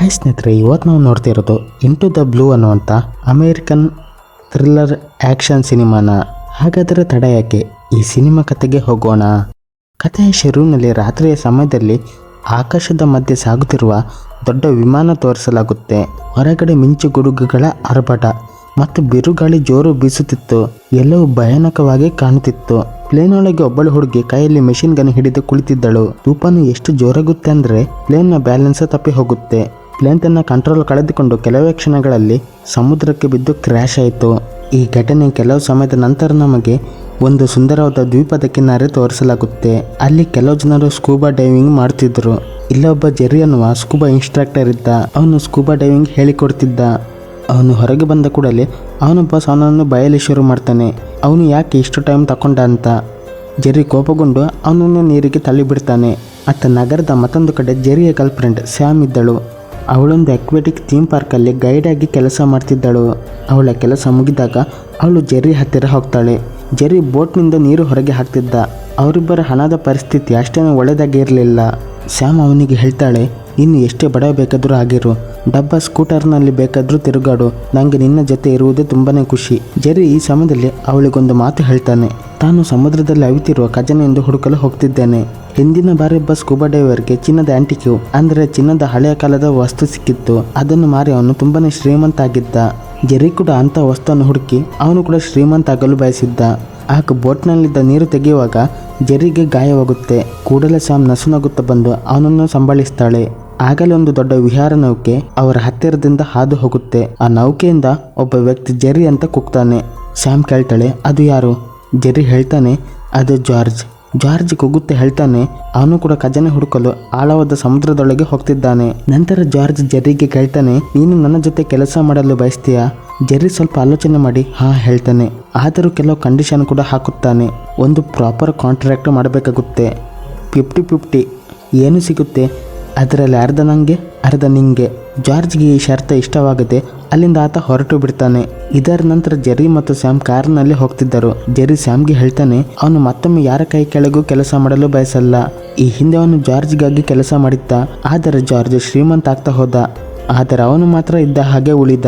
Hi ಸ್ನೇಹಿತರೆ ಇವತ್ತು ನಾವು ನೋಡ್ತಿರೋದು ಇಂಟು ದ ಬ್ಲೂ ಅನ್ನುವಂಥ ಅಮೇರಿಕನ್ ಥ್ರಿಲ್ಲರ್ ಆ್ಯಕ್ಷನ್ ಸಿನಿಮಾನ. ಹಾಗಾದರೆ ತಡ ಯಾಕೆ? ಈ ಸಿನಿಮಾ ಕತೆಗೆ ಹೋಗೋಣ. ಕಥೆಯ ಶುರುವಿನಲ್ಲಿ ರಾತ್ರಿಯ ಸಮಯದಲ್ಲಿ ಆಕಾಶದ ಮಧ್ಯೆ ಸಾಗುತ್ತಿರುವ ದೊಡ್ಡ ವಿಮಾನ ತೋರಿಸಲಾಗುತ್ತೆ. ಹೊರಗಡೆ ಮಿಂಚು ಗುಡುಗುಗಳ ಆರ್ಭಟ ಮತ್ತು ಬಿರುಗಾಳಿ ಜೋರು ಬೀಸುತ್ತಿತ್ತು. ಎಲ್ಲವೂ ಭಯಾನಕವಾಗಿ ಕಾಣುತ್ತಿತ್ತು. ಪ್ಲೇನ್ ಒಳಗೆ ಒಬ್ಬಳು ಹುಡುಗಿ ಕೈಯಲ್ಲಿ ಮೆಷಿನ್ ಗನ್ ಹಿಡಿದು ಕುಳಿತಿದ್ದಳು. ತೂಪನು ಎಷ್ಟು ಜೋರಾಗುತ್ತೆ ಅಂದ್ರೆ ಪ್ಲೇನ್ನ ಬ್ಯಾಲೆನ್ಸ್ ತಪ್ಪಿ ಹೋಗುತ್ತೆ. ಪ್ಲೇನ್ ತನ್ನ ಕಂಟ್ರೋಲ್ ಕಳೆದುಕೊಂಡು ಕೆಲವೇ ಕ್ಷಣಗಳಲ್ಲಿ ಸಮುದ್ರಕ್ಕೆ ಬಿದ್ದು ಕ್ರ್ಯಾಶ್ ಆಯಿತು. ಈ ಘಟನೆ ಕೆಲವು ಸಮಯದ ನಂತರ ನಮಗೆ ಒಂದು ಸುಂದರವಾದ ದ್ವೀಪದ ಕಿನಾರೆ ತೋರಿಸಲಾಗುತ್ತೆ. ಅಲ್ಲಿ ಕೆಲವು ಜನರು ಸ್ಕೂಬಾ ಡೈವಿಂಗ್ ಮಾಡ್ತಿದ್ರು. ಇಲ್ಲೊಬ್ಬ ಜೆರಿ ಅನ್ನುವ ಸ್ಕೂಬಾ ಇನ್ಸ್ಟ್ರಕ್ಟರ್ ಇದ್ದ. ಅವನು ಸ್ಕೂಬಾ ಡೈವಿಂಗ್ ಹೇಳಿಕೊಡ್ತಿದ್ದ. ಅವನು ಹೊರಗೆ ಬಂದ ಕೂಡಲೇ ಅವನೊಬ್ಬ ಬಾಸ್ ಅವನನ್ನು ಬಯಲಿ ಶುರು ಮಾಡ್ತಾನೆ. ಅವನು ಯಾಕೆ ಇಷ್ಟು ಟೈಮ್ ತಕೊಂಡ ಅಂತ. ಜೆರಿ ಕೋಪಗೊಂಡು ಅವನನ್ನು ನೀರಿಗೆ ತಳ್ಳಿಬಿಡ್ತಾನೆ. ಅತ್ತ ನಗರದ ಮತ್ತೊಂದು ಕಡೆ ಜೆರಿಯ ಗರ್ಲ್ಫ್ರೆಂಡ್ ಸ್ಯಾಮ್ ಇದ್ದಳು. ಅವಳೊಂದು ಅಕ್ವೆಟಿಕ್ ಥೀಮ್ ಪಾರ್ಕಲ್ಲಿ ಗೈಡ್ ಆಗಿ ಕೆಲಸ ಮಾಡ್ತಿದ್ದಳು. ಅವಳ ಕೆಲಸ ಮುಗಿದಾಗ ಅವಳು ಜೆರ್ರಿ ಹತ್ತಿರ ಹೋಗ್ತಾಳೆ. ಜೆರ್ರಿ ಬೋಟ್ನಿಂದ ನೀರು ಹೊರಗೆ ಹಾಕ್ತಿದ್ದ. ಅವರಿಬ್ಬರ ಹಣದ ಪರಿಸ್ಥಿತಿ ಅಷ್ಟೇನೂ ಒಳ್ಳೆಯದಾಗಿ ಇರಲಿಲ್ಲ. ಸ್ಯಾಮ್ ಅವನಿಗೆ ಹೇಳ್ತಾಳೆ, ಇನ್ನು ಎಷ್ಟೇ ಬಡ ಬೇಕಾದರೂ ಆಗಿರು. ಡಬ್ಬ, ಸ್ಕೂಟರ್ನಲ್ಲಿ ಬೇಕಾದರೂ ತಿರುಗಾಡು. ನನಗೆ ನಿನ್ನ ಜೊತೆ ಇರುವುದೇ ತುಂಬಾ ಖುಷಿ. ಜೆರ್ರಿ ಈ ಸಮಯದಲ್ಲಿ ಅವಳಿಗೊಂದು ಮಾತು ಹೇಳ್ತಾನೆ. ತಾನು ಸಮುದ್ರದಲ್ಲಿ ಅವಿತಿರುವ ಎಂದು ಹುಡುಕಲು ಹೋಗ್ತಿದ್ದೇನೆ. ಹಿಂದಿನ ಬಾರಿ ಒಬ್ಬ ಸ್ಕೂಬಾ ಡೈವರ್ಗೆ ಚಿನ್ನದ ಆಂಟಿಕ್ಯೂ, ಅಂದರೆ ಚಿನ್ನದ ಹಳೆಯ ಕಾಲದ ವಸ್ತು ಸಿಕ್ಕಿತ್ತು. ಅದನ್ನು ಮಾರಿ ಅವನು ತುಂಬಾನೇ ಶ್ರೀಮಂತ ಆಗಿದ್ದ ಜೆರಿ ಕೂಡ ಅಂಥ ವಸ್ತುವನ್ನು ಹುಡುಕಿ ಅವನು ಕೂಡ ಶ್ರೀಮಂತ ಆಗಲು ಬಯಸಿದ್ದ. ಆಗ ಬೋಟ್ನಲ್ಲಿದ್ದ ನೀರು ತೆಗೆಯುವಾಗ ಜೆರಿಗೆ ಗಾಯವಾಗುತ್ತೆ. ಕೂಡಲೇ ಸ್ವಾಮ್ ನಸುನಗುತ್ತಾ ಬಂದು ಅವನನ್ನು ಸಂಭಾಳಿಸ್ತಾಳೆ ಆಗಲೇ ಒಂದು ದೊಡ್ಡ ವಿಹಾರ ನೌಕೆ ಅವರ ಹತ್ತಿರದಿಂದ ಹಾದು ಹೋಗುತ್ತೆ. ಆ ನೌಕೆಯಿಂದ ಒಬ್ಬ ವ್ಯಕ್ತಿ ಜೆರಿ ಅಂತ ಕೂಗ್ತಾನೆ. ಶ್ಯಾಮ್ ಕೇಳ್ತಾಳೆ, ಅದು ಯಾರು? ಜೆರ್ರಿ ಹೇಳ್ತಾನೆ, ಅದು ಜಾರ್ಜ್. ಜಾರ್ಜ್ ಕುಗುತ್ತೆ ಹೇಳ್ತಾನೆ, ಅವನು ಕೂಡ ಖಜಾನೆ ಹುಡುಕಲು ಆಳವಾದ ಸಮುದ್ರದೊಳಗೆ ಹೋಗ್ತಿದ್ದಾನೆ. ನಂತರ ಜಾರ್ಜ್ ಜೆರ್ರಿಗೆ ಕೇಳ್ತಾನೆ, ನೀನು ನನ್ನ ಜೊತೆ ಕೆಲಸ ಮಾಡಲು ಬಯಸ್ತೀಯಾ? ಜೆರ್ರಿ ಸ್ವಲ್ಪ ಆಲೋಚನೆ ಮಾಡಿ, ಹಾ, ಹೇಳ್ತಾನೆ. ಆದರೂ ಕೆಲವು ಕಂಡೀಷನ್ ಕೂಡ ಹಾಕುತ್ತಾನೆ. ಒಂದು ಪ್ರಾಪರ್ ಕಾಂಟ್ರಾಕ್ಟ್ ಮಾಡಬೇಕಾಗುತ್ತೆ. ಫಿಫ್ಟಿ ಫಿಫ್ಟಿ ಏನು ಸಿಗುತ್ತೆ. ಅದರಲ್ಲಿ ಅರ್ಧ ನನಗೆ ಅರ್ಧ ನಿಂಗೆ. ಜಾರ್ಜ್ಗೆ ಈ ಶರ್ತ ಇಷ್ಟವಾಗದೆ ಅಲ್ಲಿಂದ ಆತ ಹೊರಟು ಬಿಡ್ತಾನೆ. ಇದರ ನಂತರ ಜೆರಿ ಮತ್ತು ಸ್ಯಾಮ್ ಕಾರ್ನಲ್ಲಿ ಹೋಗ್ತಿದ್ದರು. ಜೆರ್ರಿ ಸ್ಯಾಮ್ಗೆ ಹೇಳ್ತಾನೆ, ಅವನು ಮತ್ತೊಮ್ಮೆ ಯಾರ ಕೈ ಕೆಳಗೂ ಕೆಲಸ ಮಾಡಲು ಬಯಸಲ್ಲ. ಈ ಹಿಂದೆ ಅವನು ಜಾರ್ಜ್ಗಾಗಿ ಕೆಲಸ ಮಾಡಿದ್ದ, ಆದರೆ ಜಾರ್ಜ್ ಶ್ರೀಮಂತ ಆಗ್ತಾ ಹೋದ. ಆದರೆ ಅವನು ಮಾತ್ರ ಇದ್ದ ಹಾಗೆ ಉಳಿದ.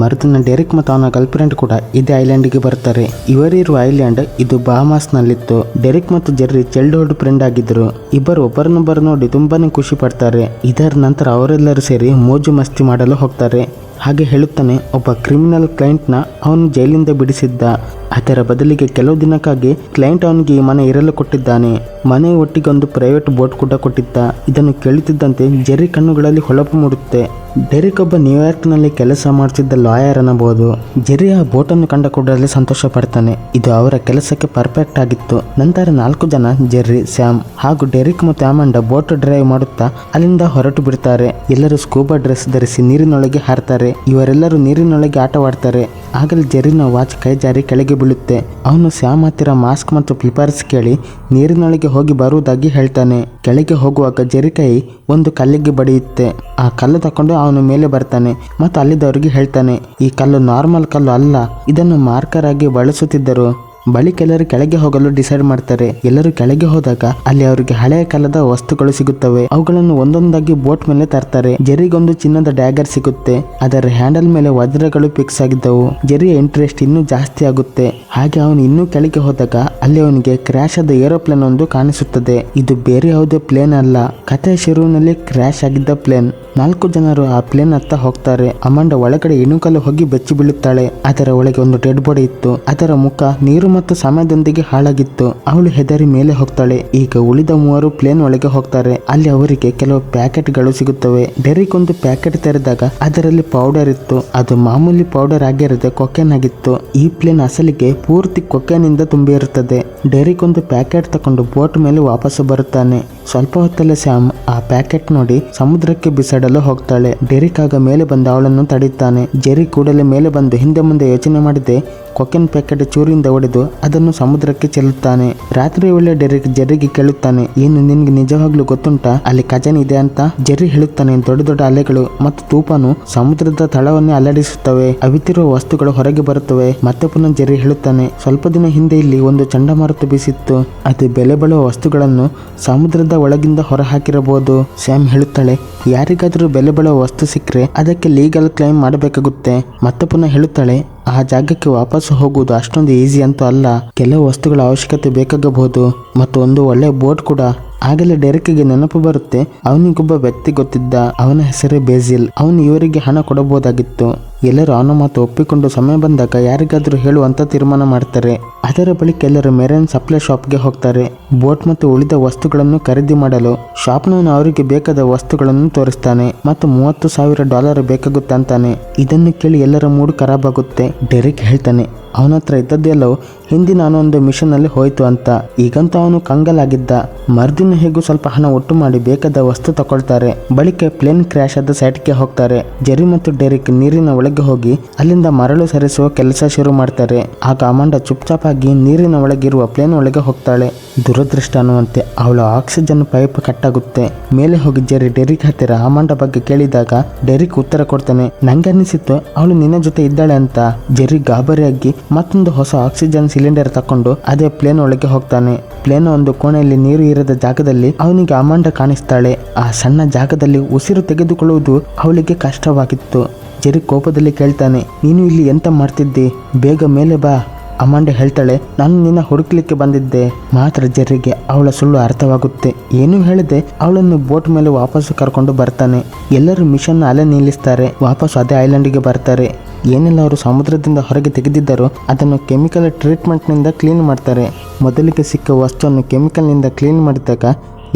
ಮರುದಿನ ಡೆರಿಕ್ ಮತ್ತು ಅವನ ಗರ್ಲ್ಫ್ರೆಂಡ್ ಕೂಡ ಇದೇ ಐಲ್ಯಾಂಡ್ಗೆ ಬರ್ತಾರೆ ಇವರಿರುವ ಐಲ್ಯಾಂಡ್ ಇದು ಬಹಮಾಸ್ನಲ್ಲಿತ್ತು. ಡೆರಿಕ್ ಮತ್ತು ಜೆರ್ರಿ ಚೈಲ್ಡ್ಹುಡ್ ಫ್ರೆಂಡ್ ಆಗಿದ್ರು ಇಬ್ಬರು ಒಬ್ಬರನ್ನೊಬ್ಬರು ನೋಡಿ ತುಂಬಾನೇ ಖುಷಿ ಪಡ್ತಾರೆ. ಇದರ ನಂತರ ಅವರೆಲ್ಲರೂ ಸೇರಿ ಮೋಜು ಮಸ್ತಿ ಮಾಡಲು ಹೋಗ್ತಾರೆ. ಹಾಗೆ ಹೇಳುತ್ತಾನೆ, ಒಬ್ಬ ಕ್ರಿಮಿನಲ್ ಕ್ಲೈಂಟ್ನ ಅವನು ಜೈಲಿಂದ ಬಿಡಿಸಿದ್ದ ಅದರ ಬದಲಿಗೆ ಕೆಲವು ದಿನಕ್ಕಾಗಿ ಕ್ಲೈಂಟ್ ಅವನಿಗೆ ಈ ಮನೆ ಇರಲು ಕೊಟ್ಟಿದ್ದಾನೆ. ಮನೆ ಒಟ್ಟಿಗೆ ಒಂದು ಪ್ರೈವೇಟ್ ಬೋಟ್ ಕೂಡ ಕೊಟ್ಟಿದ್ದ. ಇದನ್ನು ಕೇಳುತ್ತಿದ್ದಂತೆ ಜೆರ್ರಿ ಕಣ್ಣುಗಳಲ್ಲಿ ಹೊಳಪು ಮೂಡುತ್ತೆ. ಡೆರಿಕ್ ಒಬ್ಬ ನ್ಯೂಯಾರ್ಕ್ನಲ್ಲಿ ಕೆಲಸ ಮಾಡ್ತಿದ್ದ ಲಾಯರ್ ಅನ್ನಬಹುದು. ಜೆರ್ರಿ ಆ ಬೋಟನ್ನು ಕಂಡ ಕೂಡಲೇ ಸಂತೋಷ ಪಡ್ತಾನೆ. ಇದು ಅವರ ಕೆಲಸಕ್ಕೆ ಪರ್ಫೆಕ್ಟ್ ಆಗಿತ್ತು. ನಂತರ ನಾಲ್ಕು ಜನ ಜೆರ್ರಿ ಸ್ಯಾಮ್ ಹಾಗೂ ಡೆರಿಕ್ ಮತ್ತು ಆಮಂಡ ಬೋಟ್ ಡ್ರೈವ್ ಮಾಡುತ್ತಾ ಅಲ್ಲಿಂದ ಹೊರಟು ಬಿಡ್ತಾರೆ. ಎಲ್ಲರೂ ಸ್ಕೂಬಾ ಡ್ರೆಸ್ ಧರಿಸಿ ನೀರಿನೊಳಗೆ ಹಾರ್ತಾರೆ. ಇವರೆಲ್ಲರೂ ನೀರಿನೊಳಗೆ ಆಟವಾಡ್ತಾರೆ. ಆಗಲೇ ಜರಿನ ವಾಚ್ ಕೈ ಜಾರಿ ಕೆಳಗೆ ಬೀಳುತ್ತೆ. ಅವನು ಸ್ಯಾಮ್ ಹತ್ತಿರ ಮಾಸ್ಕ್ ಮತ್ತು ಪೀಪರ್ಸ್ ಕೇಳಿ ನೀರಿನೊಳಗೆ ಹೋಗಿ ಬರುವುದಾಗಿ ಹೇಳ್ತಾನೆ. ಕೆಳಗೆ ಹೋಗುವಾಗ ಜರಿ ಕೈ ಒಂದು ಕಲ್ಲಿಗೆ ಬಡಿಯುತ್ತೆ. ಆ ಕಲ್ಲು ತಕೊಂಡು ಅವನು ಮೇಲೆ ಬರ್ತಾನೆ ಮತ್ತು ಅಲ್ಲಿದ್ದವರಿಗೆ ಹೇಳ್ತಾನೆ, ಈ ಕಲ್ಲು ನಾರ್ಮಲ್ ಕಲ್ಲು ಅಲ್ಲ, ಇದನ್ನು ಮಾರ್ಕರ್ ಆಗಿ ಬಳಸುತ್ತಿದ್ದರು. ಬಳಿಕ ಎಲ್ಲರೂ ಕೆಳಗೆ ಹೋಗಲು ಡಿಸೈಡ್ ಮಾಡ್ತಾರೆ. ಎಲ್ಲರೂ ಕೆಳಗೆ ಹೋದಾಗ ಅಲ್ಲಿ ಅವರಿಗೆ ಹಳೆಯ ಕಾಲದ ವಸ್ತುಗಳು ಸಿಗುತ್ತವೆ. ಅವುಗಳನ್ನು ಒಂದೊಂದಾಗಿ ಬೋಟ್ ಮೇಲೆ ತರ್ತಾರೆ. ಜೆರಿಗೊಂದು ಚಿನ್ನದ ಡ್ಯಾಗರ್ ಸಿಗುತ್ತೆ. ಅದರ ಹ್ಯಾಂಡಲ್ ಮೇಲೆ ವಜ್ರಗಳು ಫಿಕ್ಸ್ ಆಗಿದ್ದವು. ಜೆರಿಯ ಇಂಟ್ರೆಸ್ಟ್ ಇನ್ನೂ ಜಾಸ್ತಿ ಆಗುತ್ತೆ. ಹಾಗೆ ಅವನು ಇನ್ನೂ ಕೆಳಗೆ ಹೋದಾಗ ಅಲ್ಲಿ ಅವನಿಗೆ ಕ್ರ್ಯಾಶ್ ಆದ ಏರೋಪ್ಲೇನ್ ಒಂದು ಕಾಣಿಸುತ್ತದೆ. ಇದು ಬೇರೆ ಯಾವುದೇ ಪ್ಲೇನ್ ಅಲ್ಲ. ಕಥೆಯ ಶುರುವಿನಲ್ಲಿ ಕ್ರ್ಯಾಶ್ ಆಗಿದ್ದ ಪ್ಲೇನ್ ನಾಲ್ಕು ಜನರು ಆ ಪ್ಲೇನ್ ಹತ್ತ ಹೋಗ್ತಾರೆ. ಅಮಾಂಡ ಒಳಗಡೆ ಇಣುಕಲು ಹೋಗಿ ಬೆಚ್ಚಿ ಬೀಳುತ್ತಾಳೆ. ಅದರ ಒಳಗೆ ಒಂದು ಡೆಡ್ ಬಾಡಿ ಇತ್ತು. ಅದರ ಮುಖ ನೀರು ಮತ್ತು ಸಮಯದೊಂದಿಗೆ ಹಾಳಾಗಿತ್ತು. ಅವಳು ಹೆದರಿ ಮೇಲೆ ಹೋಗ್ತಾಳೆ. ಈಗ ಉಳಿದ ಮೂವರು ಪ್ಲೇನ್ ಒಳಗೆ ಹೋಗ್ತಾರೆ. ಅಲ್ಲಿ ಅವರಿಗೆ ಕೆಲವು ಪ್ಯಾಕೆಟ್ಗಳು ಸಿಗುತ್ತವೆ. ಡೆರಿಕ್ ಒಂದು ಪ್ಯಾಕೆಟ್ ತೆರೆದಾಗ ಅದರಲ್ಲಿ ಪೌಡರ್ ಇತ್ತು. ಅದು ಮಾಮೂಲಿ ಪೌಡರ್ ಆಗಿರದೆ ಕೊಕೆನ್ ಆಗಿತ್ತು. ಈ ಪ್ಲೇನ್ ಅಸಲಿಗೆ ಪೂರ್ತಿ ಕೊಕೆನಿಂದ ತುಂಬಿರುತ್ತದೆ. ಡೆರಿಕ್ ಒಂದು ಪ್ಯಾಕೆಟ್ ತಕೊಂಡು ಬೋಟ್ ಮೇಲೆ ವಾಪಸ್ ಬರುತ್ತಾನೆ. ಸ್ವಲ್ಪ ಹೊತ್ತಲ್ಲೇ ಸ್ಯಾಮ್ ಆ ಪ್ಯಾಕೆಟ್ ನೋಡಿ ಸಮುದ್ರಕ್ಕೆ ಬಿಸಾಡಲು ಹೋಗ್ತಾಳೆ. ಡೆರಿಕ್ ಆಗ ಮೇಲೆ ಬಂದು ಅವಳನ್ನು ತಡೆಯುತ್ತಾನೆ ಜೆರಿ ಕೂಡಲೇ ಮೇಲೆ ಬಂದು ಹಿಂದೆ ಮುಂದೆ ಯೋಚನೆ ಮಾಡಿದೆ. ಕೊಕೆನ್ ಪ್ಯಾಕೆಟ್ ಚೂರಿಯಿಂದ ಒಡೆದು ಅದನ್ನು ಸಮುದ್ರಕ್ಕೆ ಚೆಲ್ಲುತ್ತಾನೆ. ರಾತ್ರಿ ವೇಳೆ ಡೆರಿಕ್ ಜೆರಿಗೆ ಕೇಳುತ್ತಾನೆ, ಏನು ನಿನ್ಗೆ ನಿಜವಾಗ್ಲೂ ಗೊತ್ತುಂಟಾ? ಅಲ್ಲಿ ಖಜಾನೆ ಇದೆ ಅಂತ? ಜೆರಿ ಹೇಳುತ್ತಾನೆ, ದೊಡ್ಡ ದೊಡ್ಡ ಅಲೆಗಳು ಮತ್ತು ತೂಪನು ಸಮುದ್ರದ ತಳವನ್ನೇ ಅಲ್ಲಾಡಿಸುತ್ತವೆ. ಅವಿತಿರುವ ವಸ್ತುಗಳು ಹೊರಗೆ ಬರುತ್ತವೆ. ಮತ್ತೆ ಪುನಃ ಜೆರಿ ಹೇಳುತ್ತಾನೆ, ಸ್ವಲ್ಪ ದಿನ ಹಿಂದೆ ಇಲ್ಲಿ ಒಂದು ಚಂಡಮಾರುತ ಬೀಸಿತ್ತು. ಅದು ಬೆಲೆ ಬಾಳುವ ವಸ್ತುಗಳನ್ನು ಸಮುದ್ರದ ಒಳಗಿಂದ ಹೊರಹಾಕಿರಬಹುದು. ಸ್ಯಾಮ್ ಹೇಳುತ್ತಾಳೆ, ಯಾರಿಗಾದರೂ ಬೆಲೆ ಬಾಳುವ ವಸ್ತು ಸಿಕ್ಕರೆ ಅದಕ್ಕೆ ಲೀಗಲ್ ಕ್ಲೈಮ್ ಮಾಡಬೇಕಾಗುತ್ತೆ. ಮತ್ತೆ ಪುನಃ ಹೇಳುತ್ತಾಳೆ, ಆ ಜಾಗಕ್ಕೆ ವಾಪಸ್ಸು ಹೋಗುವುದು ಅಷ್ಟೊಂದು ಈಸಿ ಅಂತೂ ಅಲ್ಲ. ಕೆಲವು ವಸ್ತುಗಳ ಅವಶ್ಯಕತೆ ಬೇಕಾಗಬಹುದು. ಮತ್ತು ಒಂದು ಒಳ್ಳೆ ಬೋಟ್ ಕೂಡ. ಆಗಲೇ ಡೆರೆಕ್ಗೆ ನೆನಪು ಬರುತ್ತೆ, ಅವನಿಗೊಬ್ಬ ವ್ಯಕ್ತಿ ಗೊತ್ತಿದ್ದ. ಅವನ ಹೆಸರೇ ಬೇಸಿಲ್ ಅವನು ಇವರಿಗೆ ಹಣ ಕೊಡಬಹುದಾಗಿತ್ತು. ಎಲ್ಲರೂ ಅವನ ಮಾತು ಒಪ್ಪಿಕೊಂಡು ಸಮಯ ಬಂದಾಗ ಯಾರಿಗಾದರೂ ಹೇಳುವಂತ ತೀರ್ಮಾನ ಮಾಡ್ತಾರೆ. ಅದರ ಬಳಿಕ ಎಲ್ಲರೂ ಮೆರೈನ್ ಸಪ್ಲೈ ಶಾಪ್ಗೆ ಹೋಗ್ತಾರೆ. ಬೋಟ್ ಮತ್ತು ಉಳಿದ ವಸ್ತುಗಳನ್ನು ಖರೀದಿ ಮಾಡಲು ಶಾಪ್ನವನು ಅವರಿಗೆ ಬೇಕಾದ ವಸ್ತುಗಳನ್ನು ತೋರಿಸ್ತಾನೆ ಮತ್ತು ಮೂವತ್ತು ಸಾವಿರ ಡಾಲರ್ ಬೇಕಾಗುತ್ತೆ ಅಂತಾನೆ. ಇದನ್ನು ಕೇಳಿ ಎಲ್ಲರ ಮೂಡ್ ಖರಾಬ್ ಆಗುತ್ತೆ ಡೆರಿಕ್ ಹೇಳ್ತಾನೆ, ಅವನ ಹತ್ರ ಇದ್ದದ್ದೆಲ್ಲವೂ ಹಿಂದಿನ ಅವನೊಂದು ಮಿಷನ್ ಅಲ್ಲಿ ಹೋಯ್ತು ಅಂತ. ಈಗಂತೂ ಅವನು ಕಂಗಲಾಗಿದ್ದ. ಮರ್ದಿನ ಹೇಗೂ ಸ್ವಲ್ಪ ಹಣ ಒಟ್ಟು ಮಾಡಿ ಬೇಕಾದ ವಸ್ತು ತಗೊಳ್ತಾರೆ. ಬಳಿಕ ಪ್ಲೇನ್ ಕ್ರ್ಯಾಶ್ ಆದ ಸೈಟ್ಗೆ ಹೋಗ್ತಾರೆ. ಜೆರಿ ಮತ್ತು ಡೆರಿಕ್ ನೀರಿನ ಒಳಗೆ ಹೋಗಿ ಅಲ್ಲಿಂದ ಮರಳು ಸರಿಸುವ ಕೆಲಸ ಶುರು ಮಾಡ್ತಾರೆ. ಆಗ ಅಮಾಂಡ ಚುಪ್ಚಾಪಾಗಿ ನೀರಿನ ಒಳಗಿರುವ ಪ್ಲೇನ್ ಒಳಗೆ ಹೋಗ್ತಾಳೆ. ದುರದೃಷ್ಟ ಅನ್ನುವಂತೆ ಅವಳ ಆಕ್ಸಿಜನ್ ಪೈಪ್ ಕಟ್ಟಾಗುತ್ತೆ. ಮೇಲೆ ಹೋಗಿ ಜೆರಿ ಡೆರಿಕ್ ಹತ್ತಿರ ಅಮಾಂಡ ಬಗ್ಗೆ ಕೇಳಿದಾಗ ಡೆರಿಕ್ ಉತ್ತರ ಕೊಡ್ತಾನೆ ನಂಗೆ ಅನಿಸಿತ್ತು ಅವಳು ನಿನ್ನ ಜೊತೆ ಇದ್ದಾಳೆ ಅಂತ. ಜೆರಿ ಗಾಬರಿಯಾಗಿ ಮತ್ತೊಂದು ಹೊಸ ಆಕ್ಸಿಜನ್ ಸಿಲಿಂಡರ್ ತಕೊಂಡು ಅದೇ ಪ್ಲೇನ್ ಒಳಗೆ ಹೋಗ್ತಾನೆ. ಪ್ಲೇನ್ ಒಂದು ಕೋಣೆಯಲ್ಲಿ ನೀರು ಇರದ ಜಾಗದಲ್ಲಿ ಅವನಿಗೆ ಅಮಾಂಡ ಕಾಣಿಸ್ತಾಳೆ. ಆ ಸಣ್ಣ ಜಾಗದಲ್ಲಿ ಉಸಿರು ತೆಗೆದುಕೊಳ್ಳುವುದು ಅವಳಿಗೆ ಕಷ್ಟವಾಗಿತ್ತು. ಜೆರಿ ಕೋಪದಲ್ಲಿ ಕೇಳ್ತಾನೆ, ನೀನು ಇಲ್ಲಿ ಎಂತ ಮಾಡ್ತಿದ್ದಿ? ಬೇಗ ಮೇಲೆ ಬಾ. ಅಮಾಂಡೆ ಹೇಳ್ತಾಳೆ, ನಾನು ನಿನ್ನ ಹುಡುಕ್ಲಿಕ್ಕೆ ಬಂದಿದ್ದೆ. ಮಾತ್ರ ಜೆರ್ರಿಗೆ ಅವಳ ಸುಳ್ಳು ಅರ್ಥವಾಗುತ್ತೆ. ಏನು ಹೇಳದೆ ಅವಳನ್ನು ಬೋಟ್ ಮೇಲೆ ವಾಪಸ್ಸು ಕರ್ಕೊಂಡು ಬರ್ತಾನೆ. ಎಲ್ಲರೂ ಮಿಷನ್ ಅಲೆ ನಿಲ್ಲಿಸ್ತಾರೆ ವಾಪಸ್ ಅದೇ ಐಲ್ಯಾಂಡಿಗೆ ಬರ್ತಾರೆ. ಏನೆಲ್ಲ ಅವರು ಸಮುದ್ರದಿಂದ ಹೊರಗೆ ತೆಗೆದಿದ್ದರೂ, ಅದನ್ನು ಕೆಮಿಕಲ್ ಟ್ರೀಟ್ಮೆಂಟ್ನಿಂದ ಕ್ಲೀನ್ ಮಾಡ್ತಾರೆ. ಮೊದಲಿಗೆ ಸಿಕ್ಕ ವಸ್ತುವನ್ನು ಕೆಮಿಕಲ್ನಿಂದ ಕ್ಲೀನ್ ಮಾಡಿದಾಗ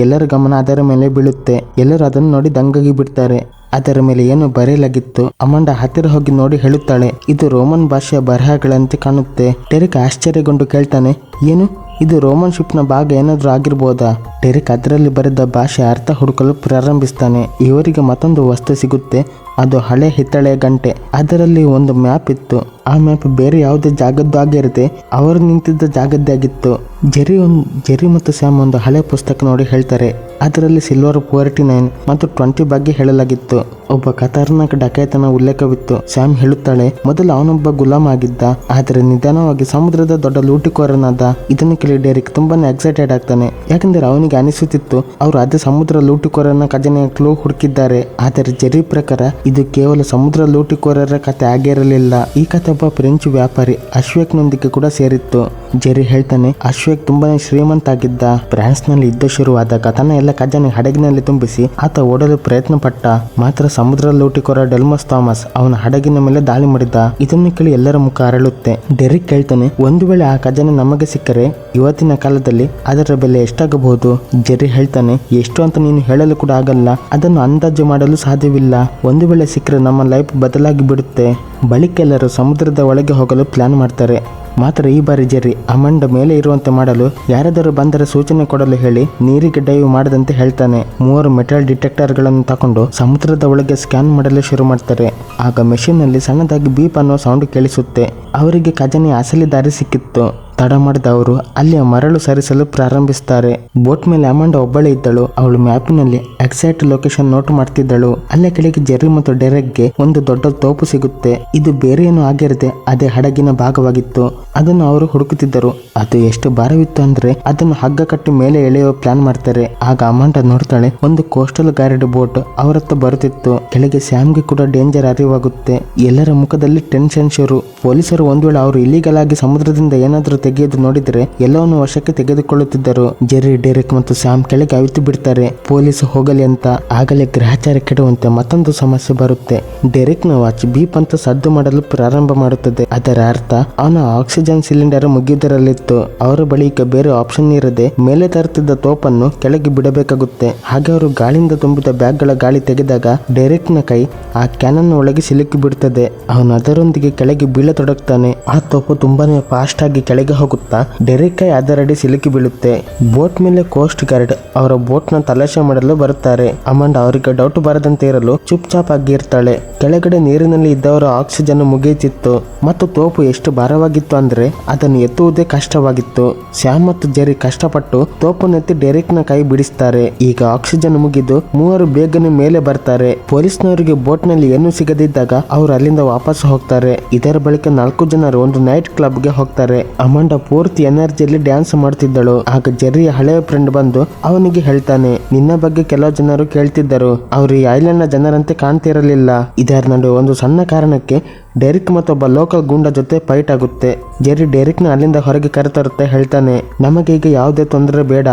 ಎಲ್ಲರ ಗಮನ ಅದರ ಮೇಲೆ ಬೀಳುತ್ತೆ. ಎಲ್ಲರೂ ಅದನ್ನು ನೋಡಿ ದಂಗಾಗಿ ಬಿಡ್ತಾರೆ. ಅದರ ಮೇಲೆ ಏನು ಬರೆಯಲಾಗಿತ್ತು? ಅಮಂಡ ಹತ್ತಿರ ಹೋಗಿ ನೋಡಿ ಹೇಳುತ್ತಾಳೆ. ಇದು ರೋಮನ್ ಭಾಷೆಯ ಬರಹಗಳಂತೆ ಕಾಣುತ್ತೆ. ಟೆರಿಕ್ ಆಶ್ಚರ್ಯಗೊಂಡು ಕೇಳ್ತಾನೆ, ಏನು? ಇದು ರೋಮನ್ ಶಿಪ್ನ ಭಾಗ ಏನಾದರೂ ಆಗಿರ್ಬೋದಾ? ಟೆರಿಕ್ ಅದರಲ್ಲಿ ಬರೆದ ಭಾಷೆ ಅರ್ಥ ಹುಡುಕಲು ಪ್ರಾರಂಭಿಸ್ತಾನೆ. ಇವರಿಗೆ ಮತ್ತೊಂದು ವಸ್ತು ಸಿಗುತ್ತೆ. ಅದು ಹಳೆ ಹಿತ್ತಳೆಯ ಗಂಟೆ. ಅದರಲ್ಲಿ ಒಂದು ಮ್ಯಾಪ್ ಇತ್ತು. ಆ ಮ್ಯಾಪ್ ಬೇರೆ ಯಾವುದೇ ಜಾಗದ್ದು ಆಗಿರುತ್ತೆ ಅವರು ನಿಂತಿದ್ದ ಜಾಗದ್ದೇ ಆಗಿತ್ತು. ಜೆರಿ ಒಂದು ಜೆರಿ ಮತ್ತು ಸ್ಯಾಮ್ ಒಂದು ಹಳೆ ಪುಸ್ತಕ ನೋಡಿ ಹೇಳ್ತಾರೆ. ಅದರಲ್ಲಿ ಸಿಲ್ವರ್ ಫೋರ್ಟಿ ನೈನ್ ಮತ್ತು ಟ್ವೆಂಟಿ ಬಗ್ಗೆ ಹೇಳಲಾಗಿತ್ತು. ಒಬ್ಬ ಖತರ್ನಾಕ್ ಡಕಾಯತನ ಉಲ್ಲೇಖವಿತ್ತು. ಸ್ಯಾಮ್ ಹೇಳುತ್ತಾಳೆ, ಮೊದಲು ಅವನೊಬ್ಬ ಗುಲಾಮ್ ಆಗಿದ್ದ, ಆದರೆ ನಿಧಾನವಾಗಿ ಸಮುದ್ರದ ದೊಡ್ಡ ಲೂಟಿಕೋರನಾದ. ಇದನ್ನು ಕೇಳಿ ಡೇರಿಕ್ ತುಂಬಾನೇ ಎಕ್ಸೈಟೆಡ್ ಆಗ್ತಾನೆ. ಯಾಕಂದ್ರೆ ಅವನಿಗೆ ಅನಿಸುತ್ತಿತ್ತು, ಅವರು ಅದೇ ಸಮುದ್ರ ಲೂಟಿಕೋರನ ಖಜನೆಯ ಕ್ಲೂ ಹುಡುಕಿದ್ದಾರೆ. ಆದರೆ ಜೆರಿ ಪ್ರಕಾರ ಇದು ಕೇವಲ ಸಮುದ್ರ ಲೂಟಿಕೋರರ ಕತೆ ಆಗಿರಲಿಲ್ಲ ಈ ಕತೆ ಒಬ್ಬ ಫ್ರೆಂಚ್ ವ್ಯಾಪಾರಿ ಅಶ್ವೇಕ್ನೊಂದಿಗೆ ಕೂಡ ಸೇರಿತ್ತು. ಜೆರಿ ಹೇಳ್ತಾನೆ, ಅಶ್ವೇಕ್ ತುಂಬಾನೇ ಶ್ರೀಮಂತ ಆಗಿದ್ದ ಫ್ರಾನ್ಸ್ನಲ್ಲಿ ಯುದ್ಧ ಶುರುವಾದಾಗ ತನ್ನ ಎಲ್ಲ ಖಜಾನೆ ಹಡಗಿನಲ್ಲಿ ತುಂಬಿಸಿ ಆತ ಓಡಲು ಪ್ರಯತ್ನ ಪಟ್ಟ ಮಾತ್ರ ಸಮುದ್ರ ಲೂಟಿಕೋರ ಡೆಲ್ಮಸ್ ಥಾಮಸ್ ಅವನ ಹಡಗಿನ ಮೇಲೆ ದಾಳಿ ಮಾಡಿದ. ಇದನ್ನು ಕೇಳಿ ಎಲ್ಲರ ಮುಖ ಅರಳುತ್ತೆ. ಡೆರಿಕ್ ಕೇಳ್ತಾನೆ, ಒಂದು ವೇಳೆ ಆ ಖಜಾನೆ ನಮಗೆ ಸಿಕ್ಕರೆ ಇವತ್ತಿನ ಕಾಲದಲ್ಲಿ ಅದರ ಬೆಲೆ ಎಷ್ಟಾಗಬಹುದು? ಜೆರಿ ಹೇಳ್ತಾನೆ, ಎಷ್ಟು ಅಂತ ನೀನು ಹೇಳಲು ಕೂಡ ಆಗಲ್ಲ. ಅದನ್ನು ಅಂದಾಜು ಮಾಡಲು ಸಾಧ್ಯವಿಲ್ಲ. ಒಂದು ವೇಳೆ ಸಿಕ್ಕರೆ ನಮ್ಮ ಲೈಫ್ ಬದಲಾಗಿ ಬಿಡುತ್ತೆ. ಬಳಿಕ ಎಲ್ಲರೂ ಸಮುದ್ರದ ಒಳಗೆ ಹೋಗಲು ಪ್ಲಾನ್ ಮಾಡ್ತಾರೆ. ಮಾತ್ರ ಈ ಬಾರಿ ಜರಿ ಅಮಂಡ ಮೇಲೆ ಇರುವಂತೆ ಮಾಡಲು ಯಾರಾದರೂ ಬಂದರೆ ಸೂಚನೆ ಕೊಡಲು ಹೇಳಿ ನೀರಿಗೆ ಡೈವ್ ಮಾಡದಂತೆ ಹೇಳ್ತಾನೆ. ಮೂವರು ಮೆಟಲ್ ಡಿಟೆಕ್ಟರ್ಗಳನ್ನು ತಕೊಂಡು ಸಮುದ್ರದ ಒಳಗೆ ಸ್ಕ್ಯಾನ್ ಮಾಡಲು ಶುರು ಮಾಡ್ತಾರೆ. ಆಗ ಮೆಷಿನ್ನಲ್ಲಿ ಸಣ್ಣದಾಗಿ ಬೀಪ್ ಅನ್ನೋ ಸೌಂಡ್ ಕೇಳಿಸುತ್ತೆ. ಅವರಿಗೆ ಖಜಾನೆ ಅಸಲಿ ದಾರಿ ಸಿಕ್ಕಿತ್ತು. ತಡ ಮಾಡಿದ ಅವರು ಅಲ್ಲಿ ಮರಳು ಸರಿಸಲು ಪ್ರಾರಂಭಿಸುತ್ತಾರೆ ಬೋಟ್ ಮೇಲೆ ಅಮಂಡ ಒಬ್ಬಳೇ ಇದ್ದಳು. ಅವಳು ಮ್ಯಾಪಿನಲ್ಲಿ ಎಕ್ಸಾಕ್ಟ್ ಲೊಕೇಶನ್ ನೋಟ್ ಮಾಡ್ತಿದ್ದಳು. ಅಲ್ಲೇ ಕೆಳಗೆ ಜೆರ್ರಿ ಮತ್ತು ಡೆರೆಕ್ಗೆ ಒಂದು ದೊಡ್ಡ ತೋಪು ಸಿಗುತ್ತೆ. ಇದು ಬೇರೆ ಏನು ಆಗಿರದೆ ಅದೇ ಹಡಗಿನ ಭಾಗವಾಗಿತ್ತು. ಅದನ್ನು ಅವರು ಹುಡುಕುತ್ತಿದ್ದರು. ಅದು ಎಷ್ಟು ಭಾರವಿತ್ತು ಅಂದ್ರೆ ಅದನ್ನು ಹಗ್ಗ ಕಟ್ಟಿ ಮೇಲೆ ಎಳೆಯುವ ಪ್ಲಾನ್ ಮಾಡ್ತಾರೆ. ಆಗ ಅಮಂಡ ನೋಡ್ತಾಳೆ, ಒಂದು ಕೋಸ್ಟಲ್ ಗಾರ್ಡ್ ಬೋಟ್ ಅವರತ್ತ ಬರುತ್ತಿತ್ತು. ಕೆಳಗೆ ಸ್ಯಾಮ್ಗೆ ಕೂಡ ಡೇಂಜರ್ ಅರಿವಾಗುತ್ತೆ. ಎಲ್ಲರ ಮುಖದಲ್ಲಿ ಟೆನ್ಷನ್ ಶುರು. ಪೊಲೀಸರು ಒಂದ್ ವೇಳೆ ಅವರು ಇಲ್ಲಿಗಲಾಗಿ ಸಮುದ್ರದಿಂದ ಏನಾದರೂ ತೆಗೆಯೋದು ನೋಡಿದ್ರೆ ಎಲ್ಲವನ್ನು ವಶಕ್ಕೆ ತೆಗೆದುಕೊಳ್ಳುತ್ತಿದ್ದರು. ಜೆರಿ ಡೆರೆಕ್ ಮತ್ತು ಸ್ಯಾಮ್ ಕೆಳಗೆ ಅವಿತು ಬಿಡ್ತಾರೆ. ಪೊಲೀಸ್ ಹೋಗಲಿ ಅಂತ ಆಗಲೇ ಗ್ರಹಚಾರ ಕೆಡುವಂತೆ ಮತ್ತೊಂದು ಸಮಸ್ಯೆ ಬರುತ್ತೆ. ಡೆರೆಕ್ನ ವಾಚ್ ಬೀಪ್ ಅಂತ ಸದ್ದು ಮಾಡಲು ಪ್ರಾರಂಭ ಮಾಡುತ್ತದೆ. ಅದರ ಅರ್ಥ, ಅವನ ಆಕ್ಸಿಜನ್ ಸಿಲಿಂಡರ್ ಮುಗಿಯುವುದರಲ್ಲಿತ್ತು. ಅವರ ಬಳಿಕ ಬೇರೆ ಆಪ್ಷನ್ ಇರದೆ ಮೇಲೆ ತರುತ್ತಿದ್ದ ತೋಪನ್ನು ಕೆಳಗೆ ಬಿಡಬೇಕಾಗುತ್ತೆ. ಹಾಗೆ ಅವರು ಗಾಳಿಯಿಂದ ತುಂಬಿದ ಬ್ಯಾಗ್ಗಳ ಗಾಳಿ ತೆಗೆದಾಗ ಡೆರೆಕ್ನ ಕೈ ಆ ಕ್ಯಾನನ್ ಒಳಗೆ ಸಿಲುಕಿ ಬಿಡುತ್ತದೆ ಅವನು ಅದರೊಂದಿಗೆ ಕೆಳಗೆ ಬೀಳತೊಡಗ್ತಾನೆ. ಆ ತೋಪು ತುಂಬಾನೇ ಫಾಸ್ಟ್ ಆಗಿ ಕೆಳಗೆ ಹೋಗುತ್ತಾ? ಡೆರಿಕ್ ಅದರಡಿ ಸಿಲುಕಿ ಬೀಳುತ್ತೆ. ಬೋಟ್ ಮೇಲೆ ಕೋಸ್ಟ್ ಗಾರ್ಡ್ ಅವರ ಬೋಟ್ನ ತಲಾಶೆ ಮಾಡಲು ಬರುತ್ತಾರೆ. ಅಮಂಡ ಅವರಿಗೆ ಡೌಟ್ ಬರದಂತೆ ಇರಲು ಚುಪ್ ಚಾಪ್ ಆಗಿ ಇರ್ತಾಳೆ. ಕೆಳಗಡೆ ನೀರಿನಲ್ಲಿ ಇದ್ದವರ ಆಕ್ಸಿಜನ್ ಮುಗಿಯುತ್ತಿತ್ತು. ಮತ್ತು ತೋಪು ಎಷ್ಟು ಭಾರವಾಗಿತ್ತು ಅಂದ್ರೆ ಅದನ್ನು ಎತ್ತುವುದೇ ಕಷ್ಟವಾಗಿತ್ತು. ಸ್ಯಾಮ್ ಮತ್ತು ಜೆರಿ ಕಷ್ಟಪಟ್ಟು ತೋಪನ್ನೆತ್ತಿ ಡೆರಿಕ್ನ ಕೈ ಬಿಡಿಸ್ತಾರೆ. ಈಗ ಆಕ್ಸಿಜನ್ ಮುಗಿದು ಮೂವರು ಬೇಗನೆ ಮೇಲೆ ಬರ್ತಾರೆ. ಪೊಲೀಸ್ನವರಿಗೆ ಬೋಟ್ನಲ್ಲಿ ಏನು ಸಿಗದಿದ್ದಾಗ ಅವರು ಅಲ್ಲಿಂದ ವಾಪಸ್ ಹೋಗ್ತಾರೆ. ಇದರ ಬಳಿಕ ನಾಲ್ಕು ಜನರು ಒಂದು ನೈಟ್ ಕ್ಲಬ್ಗೆ ಹೋಗ್ತಾರೆ. ಅಮಂಡ ಪೂರ್ತಿ ಎನರ್ಜಿಯಲ್ಲಿ ಡ್ಯಾನ್ಸ್ ಮಾಡ್ತಿದ್ದಳು. ಆಗ ಜೆರ್ರಿಯ ಹಳೆಯ ಫ್ರೆಂಡ್ ಬಂದು, ಅವನಿಗೆ ಹೇಳ್ತಾನೆ, ನಿನ್ನ ಬಗ್ಗೆ ಕೆಲವು ಜನರು ಕೇಳ್ತಿದ್ದರು. ಅವರು ಈ ಐಲ್ಯಾಂಡ್ನ ಜನರಂತೆ ಕಾಣ್ತಿರಲಿಲ್ಲ. ಇದರ ನಡುವೆ ಒಂದು ಸಣ್ಣ ಕಾರಣಕ್ಕೆ ಡೆರಿಕ್ ಮತ್ತೊಬ್ಬ ಲೋಕಲ್ ಗುಂಡ ಜೊತೆ ಫೈಟ್ ಆಗುತ್ತೆ. ಜೆರ್ರಿ ಡೆರಿಕ್ನ ಅಲ್ಲಿಂದ ಹೊರಗೆ ಕರೆತರುತ್ತೆ, ಹೇಳ್ತಾನೆ ನಮಗೆ ಈಗ ಯಾವುದೇ ತೊಂದರೆ ಬೇಡ.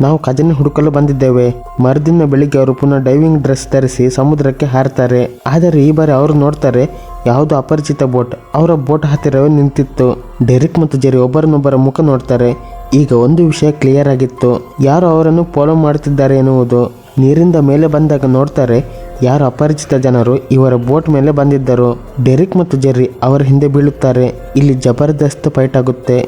ನಾವು ಖಜಾನೆ ಹುಡುಕಲು ಬಂದಿದ್ದೇವೆ. ಮರುದಿನ ಬೆಳಿಗ್ಗೆ ಅವರು ಪುನಃ ಡೈವಿಂಗ್ ಡ್ರೆಸ್ ಧರಿಸಿ ಸಮುದ್ರಕ್ಕೆ ಹಾರ್ತಾರೆ. ಆದರೆ ಈ ಬಾರಿ ಅವರು ನೋಡ್ತಾರೆ ಯಾವುದೋ ಅಪರಿಚಿತ ಬೋಟ್. ಅವರ ಬೋಟ್ ಹತ್ತಿರವೇ ನಿಂತಿತ್ತು. ಡೆರಿಕ್ ಮತ್ತು ಜೆರಿ ಒಬ್ಬರನ್ನೊಬ್ಬರ ಮುಖ ನೋಡ್ತಾರೆ. ಈಗ ಒಂದು ವಿಷಯ ಕ್ಲಿಯರ್ ಆಗಿತ್ತು. ಯಾರು ಅವರನ್ನು ಫಾಲೋ ಮಾಡುತ್ತಿದ್ದಾರೆ ಎನ್ನುವುದು. ನೀರಿಂದ ಮೇಲೆ ಬಂದಾಗ ನೋಡ್ತಾರೆ, ಯಾರು ಅಪರಿಚಿತ ಜನರು ಇವರ ಬೋಟ್ ಮೇಲೆ ಬಂದಿದ್ದರು. ಡೆರಿಕ್ ಮತ್ತು ಜೆರ್ರಿ ಅವರ ಹಿಂದೆ ಬೀಳುತ್ತಾರೆ. ಇಲ್ಲಿ ಜಬರ್ದಸ್ತ್ ಫೈಟ್ ಆಗುತ್ತೆ.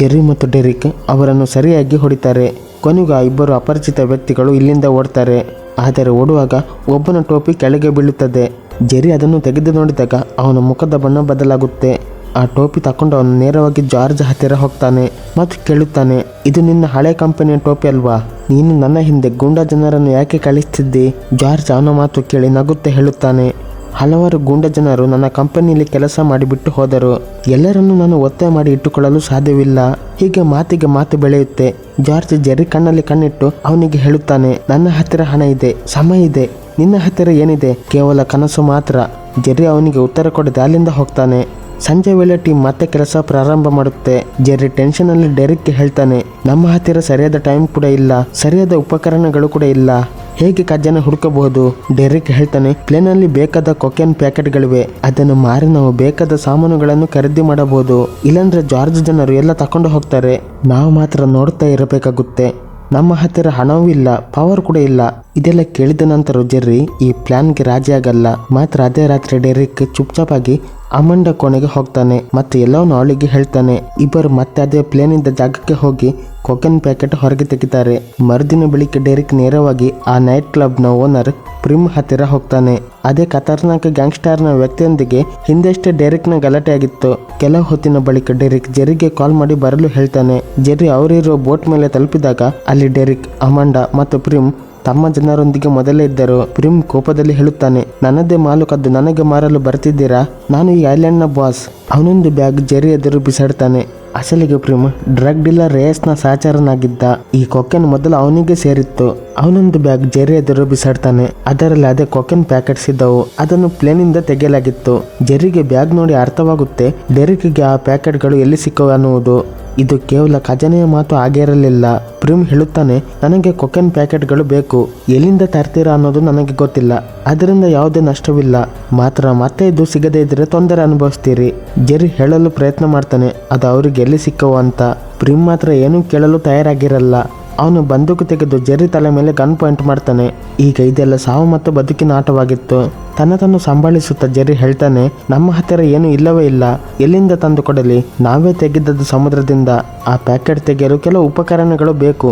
ಜೆರ್ರಿ ಮತ್ತು ಡೆರಿಕ್ ಅವರನ್ನು ಸರಿಯಾಗಿ ಹೊಡಿತಾರೆ. ಕೊನೆಗೂ ಇಬ್ಬರು ಅಪರಿಚಿತ ವ್ಯಕ್ತಿಗಳು ಇಲ್ಲಿಂದ ಓಡ್ತಾರೆ. ಆದರೆ ಓಡುವಾಗ ಒಬ್ಬನ ಟೋಪಿ ಕೆಳಗೆ ಬೀಳುತ್ತದೆ. ಜೆರಿ ಅದನ್ನು ತೆಗೆದು ನೋಡಿದಾಗ ಅವನ ಮುಖದ ಬಣ್ಣ ಬದಲಾಗುತ್ತೆ. ಆ ಟೋಪಿ ತಕೊಂಡು ಅವನು ನೇರವಾಗಿ ಜಾರ್ಜ್ ಹತ್ತಿರ ಹೋಗ್ತಾನೆ ಮತ್ತು ಕೇಳುತ್ತಾನೆ, ಇದು ನಿನ್ನ ಹಳೆ ಕಂಪನಿಯ ಟೋಪಿ ಅಲ್ವಾ? ನೀನು ನನ್ನ ಹಿಂದೆ ಗೂಂಡಾ ಜನರನ್ನು ಯಾಕೆ ಕಳಿಸ್ತಿದ್ದಿ? ಜಾರ್ಜ್ ಅವನ ಮಾತು ಕೇಳಿ ನಗುತ್ತೆ ಹೇಳುತ್ತಾನೆ ಹಲವಾರು ಗೂಂಡ ಜನರು ನನ್ನ ಕಂಪನಿಯಲ್ಲಿ ಕೆಲಸ ಮಾಡಿಬಿಟ್ಟು ಹೋದರು. ಎಲ್ಲರನ್ನೂ ನಾನು ಒತ್ತಾಯ ಮಾಡಿ ಇಟ್ಟುಕೊಳ್ಳಲು ಸಾಧ್ಯವಿಲ್ಲ. ಹೀಗೆ ಮಾತಿಗೆ ಮಾತು ಬೆಳೆಯುತ್ತೆ. ಜಾರ್ಜ್ ಜೆರಿ ಕಣ್ಣಲ್ಲಿ ಕಣ್ಣಿಟ್ಟು ಅವನಿಗೆ ಹೇಳುತ್ತಾನೆ, ನನ್ನ ಹತ್ತಿರ ಹಣ ಇದೆ, ಸಮಯ ಇದೆ, ನಿನ್ನ ಹತ್ತಿರ ಏನಿದೆ? ಕೇವಲ ಕನಸು ಮಾತ್ರ. ಜೆರ್ರಿ ಅವನಿಗೆ ಉತ್ತರ ಕೊಡದೆ ಅಲ್ಲಿಂದ ಹೋಗ್ತಾನೆ. ಸಂಜೆ ವೇಳೆ ಟೀಮ್ ಮತ್ತೆ ಕೆಲಸ ಪ್ರಾರಂಭ ಮಾಡುತ್ತೆ. ಜೆರ್ರಿ ಟೆನ್ಷನ್ ಅಲ್ಲಿ ಡೆರಿಕ್ಗೆ ಹೇಳ್ತಾನೆ, ನಮ್ಮ ಹತ್ತಿರ ಸರಿಯಾದ ಟೈಮ್ ಕೂಡ ಇಲ್ಲ, ಸರಿಯಾದ ಉಪಕರಣಗಳು ಕೂಡ ಇಲ್ಲ. ಹೇಗೆ ಕಜ್ಜಾನ ಹುಡುಕಬಹುದು? ಡೆರಿಕ್ ಹೇಳ್ತಾನೆ ಪ್ಲೇನ್ ಅಲ್ಲಿ ಬೇಕಾದ ಕೊಕೆನ್ ಪ್ಯಾಕೆಟ್ಗಳಿವೆ. ಅದನ್ನು ಮಾರಿ ನಾವು ಬೇಕಾದ ಸಾಮಾನುಗಳನ್ನು ಖರೀದಿ ಮಾಡಬಹುದು. ಇಲ್ಲಾಂದ್ರೆ ಜಾರ್ಜ್ ಜನರು ಎಲ್ಲ ತಕೊಂಡು ಹೋಗ್ತಾರೆ. ನಾವು ಮಾತ್ರ ನೋಡ್ತಾ ಇರಬೇಕಾಗುತ್ತೆ. ನಮ್ಮ ಹತ್ತಿರ ಹಣವೂ ಇಲ್ಲ ಪವರ್ ಕೂಡ ಇಲ್ಲ. ಇದೆಲ್ಲ ಕೇಳಿದ ನಂತರ ಜೆರ್ರಿ ಈ ಪ್ಲಾನ್ಗೆ ರಾಜಿ ಆಗಲ್ಲ ಮಾತ್ರ ಅದೇ ರಾತ್ರಿ ಡೆರಿಕ್ ಚುಪ್ಚಾಪಾಗಿ ಅಮಂಡ ಕೋಣೆಗೆ ಹೋಗ್ತಾನೆ ಮತ್ತೆ ಎಲ್ಲೋ ಅವಳಿಗೆ ಹೇಳ್ತಾನೆ, ಇಬ್ಬರು ಮತ್ತೆ ಅದೇ ಪ್ಲೇನ್ ಇಂದ ಜಾಗಕ್ಕೆ ಹೋಗಿ ಕೊಕೆನ್ ಪ್ಯಾಕೆಟ್ ಹೊರಗೆ ತೆಗಿತಾರೆ. ಮರುದಿನ ಬೆಳಿಗ್ಗೆ ಡೆರಿಕ್ ನೇರವಾಗಿ ಆ ನೈಟ್ ಕ್ಲಬ್ನ ಓನರ್ ಪ್ರಿಮ್ ಹತ್ತಿರ ಹೋಗ್ತಾನೆ. ಅದೇ ಖತರ್ನಾಕ್ನ ವ್ಯಕ್ತಿಯೊಂದಿಗೆ ಹಿಂದೆಷ್ಟೇ ಡೆರಿಕ್ನ ಗಲಾಟೆ ಆಗಿತ್ತು. ಕೆಲ ಹೊತ್ತಿನ ಬಳಿಕ ಡೆರಿಕ್ ಜೆರಿಗೆ ಕಾಲ್ ಮಾಡಿ ಬರಲು ಹೇಳ್ತಾನೆ ಜೆರಿ ಅವರಿರೋ ಬೋಟ್ ಮೇಲೆ ತಲುಪಿದಾಗ ಅಲ್ಲಿ ಡೆರಿಕ್, ಅಮಂಡ ಮತ್ತು ಪ್ರಿಮ್ ತಮ್ಮ ಜನರೊಂದಿಗೆ ಮೊದಲೇ ಇದ್ದರು ಪ್ರಿಮ್ ಕೋಪದಲ್ಲಿ ಹೇಳುತ್ತಾನೆ, ನನ್ನದೇ ಮಾಲು ಕದ್ದು ನನಗೆ ಮಾರಲು ಬರ್ತಿದ್ದೀರಾ? ನಾನು ಈ ಐಲ್ಯಾಂಡ್ನ ಬಾಸ್. ಅವನೊಂದು ಬ್ಯಾಗ್ ಜೆರಿ ಎದುರು ಬಿಸಾಡ್ತಾನೆ. ಅಸಲಿಗೆ ಪ್ರಿಮ್ ಡ್ರಗ್ ಡೀಲರ್ ರೇಸ್ನ ಸಹಚರನಾಗಿದ್ದ ಈ ಕೊಕೆನ್ ಮೊದಲು ಅವನಿಗೆ ಸೇರಿತ್ತು. ಅವನೊಂದು ಬ್ಯಾಗ್ ಜೆರಿ ಎದುರು ಬಿಸಾಡ್ತಾನೆ. ಅದರಲ್ಲಿ ಅದೇ ಕೊಕೆನ್ ಪ್ಯಾಕೆಟ್ಸ್ ಇದ್ದವು. ಅದನ್ನು ಪ್ಲೇನಿಂದ ತೆಗೆಯಲಾಗಿತ್ತು. ಜೆರಿಗೆ ಬ್ಯಾಗ್ ನೋಡಿ ಅರ್ಥವಾಗುತ್ತೆ, ಡೆರಿಕ್ಗೆ ಆ ಪ್ಯಾಕೆಟ್ಗಳು ಎಲ್ಲಿ ಸಿಕ್ಕವು ಅನ್ನುವುದು. ಇದು ಕೇವಲ ಖಜಾನೆಯ ಮಾತು ಆಗಿರಲಿಲ್ಲ ಪ್ರಿಮ್ ಹೇಳುತ್ತಾನೆ, ನನಗೆ ಕೊಕೆನ್ ಪ್ಯಾಕೆಟ್ಗಳು ಬೇಕು. ಎಲ್ಲಿಂದ ತರ್ತೀರಾ ಅನ್ನೋದು ನನಗೆ ಗೊತ್ತಿಲ್ಲ. ಅದರಿಂದ ಯಾವುದೇ ನಷ್ಟವಿಲ್ಲ. ಮಾತ್ರ ಮತ್ತೆ ಇದು ಸಿಗದೇ ಇದ್ರೆ ತೊಂದರೆ ಅನುಭವಿಸ್ತೀರಿ. ಜೆರಿ ಹೇಳಲು ಪ್ರಯತ್ನ ಮಾಡ್ತಾನೆ, ಅದು ಅವರಿಗೆ ಎಲ್ಲಿ ಸಿಕ್ಕವು ಅಂತ. ಪ್ರಿಮ್ ಮಾತ್ರ ಏನೂ ಕೇಳಲು ತಯಾರಾಗಿರಲ್ಲ. ಅವನು ಬಂದೂಕು ತೆಗೆದು ಜೆರ್ರಿ ತಲೆ ಮೇಲೆ ಗನ್ ಪಾಯಿಂಟ್ ಮಾಡ್ತಾನೆ. ಈಗ ಇದೆಲ್ಲ ಸಾವು ಮತ್ತು ಬದುಕಿನ ಆಟವಾಗಿತ್ತು. ತನ್ನ ತನ್ನು ಸಂಭಾಳಿಸುತ್ತಾ ಜೆರ್ರಿ ಹೇಳ್ತಾನೆ, ನಮ್ಮ ಹತ್ತಿರ ಏನು ಇಲ್ಲವೇ ಇಲ್ಲ. ಎಲ್ಲಿಂದ ತಂದು ಕೊಡಲಿ? ನಾವೇ ತೆಗೆದದ್ದು ಸಮುದ್ರದಿಂದ. ಆ ಪ್ಯಾಕೆಟ್ ತೆಗೆಯಲು ಕೆಲವು ಉಪಕರಣಗಳು ಬೇಕು.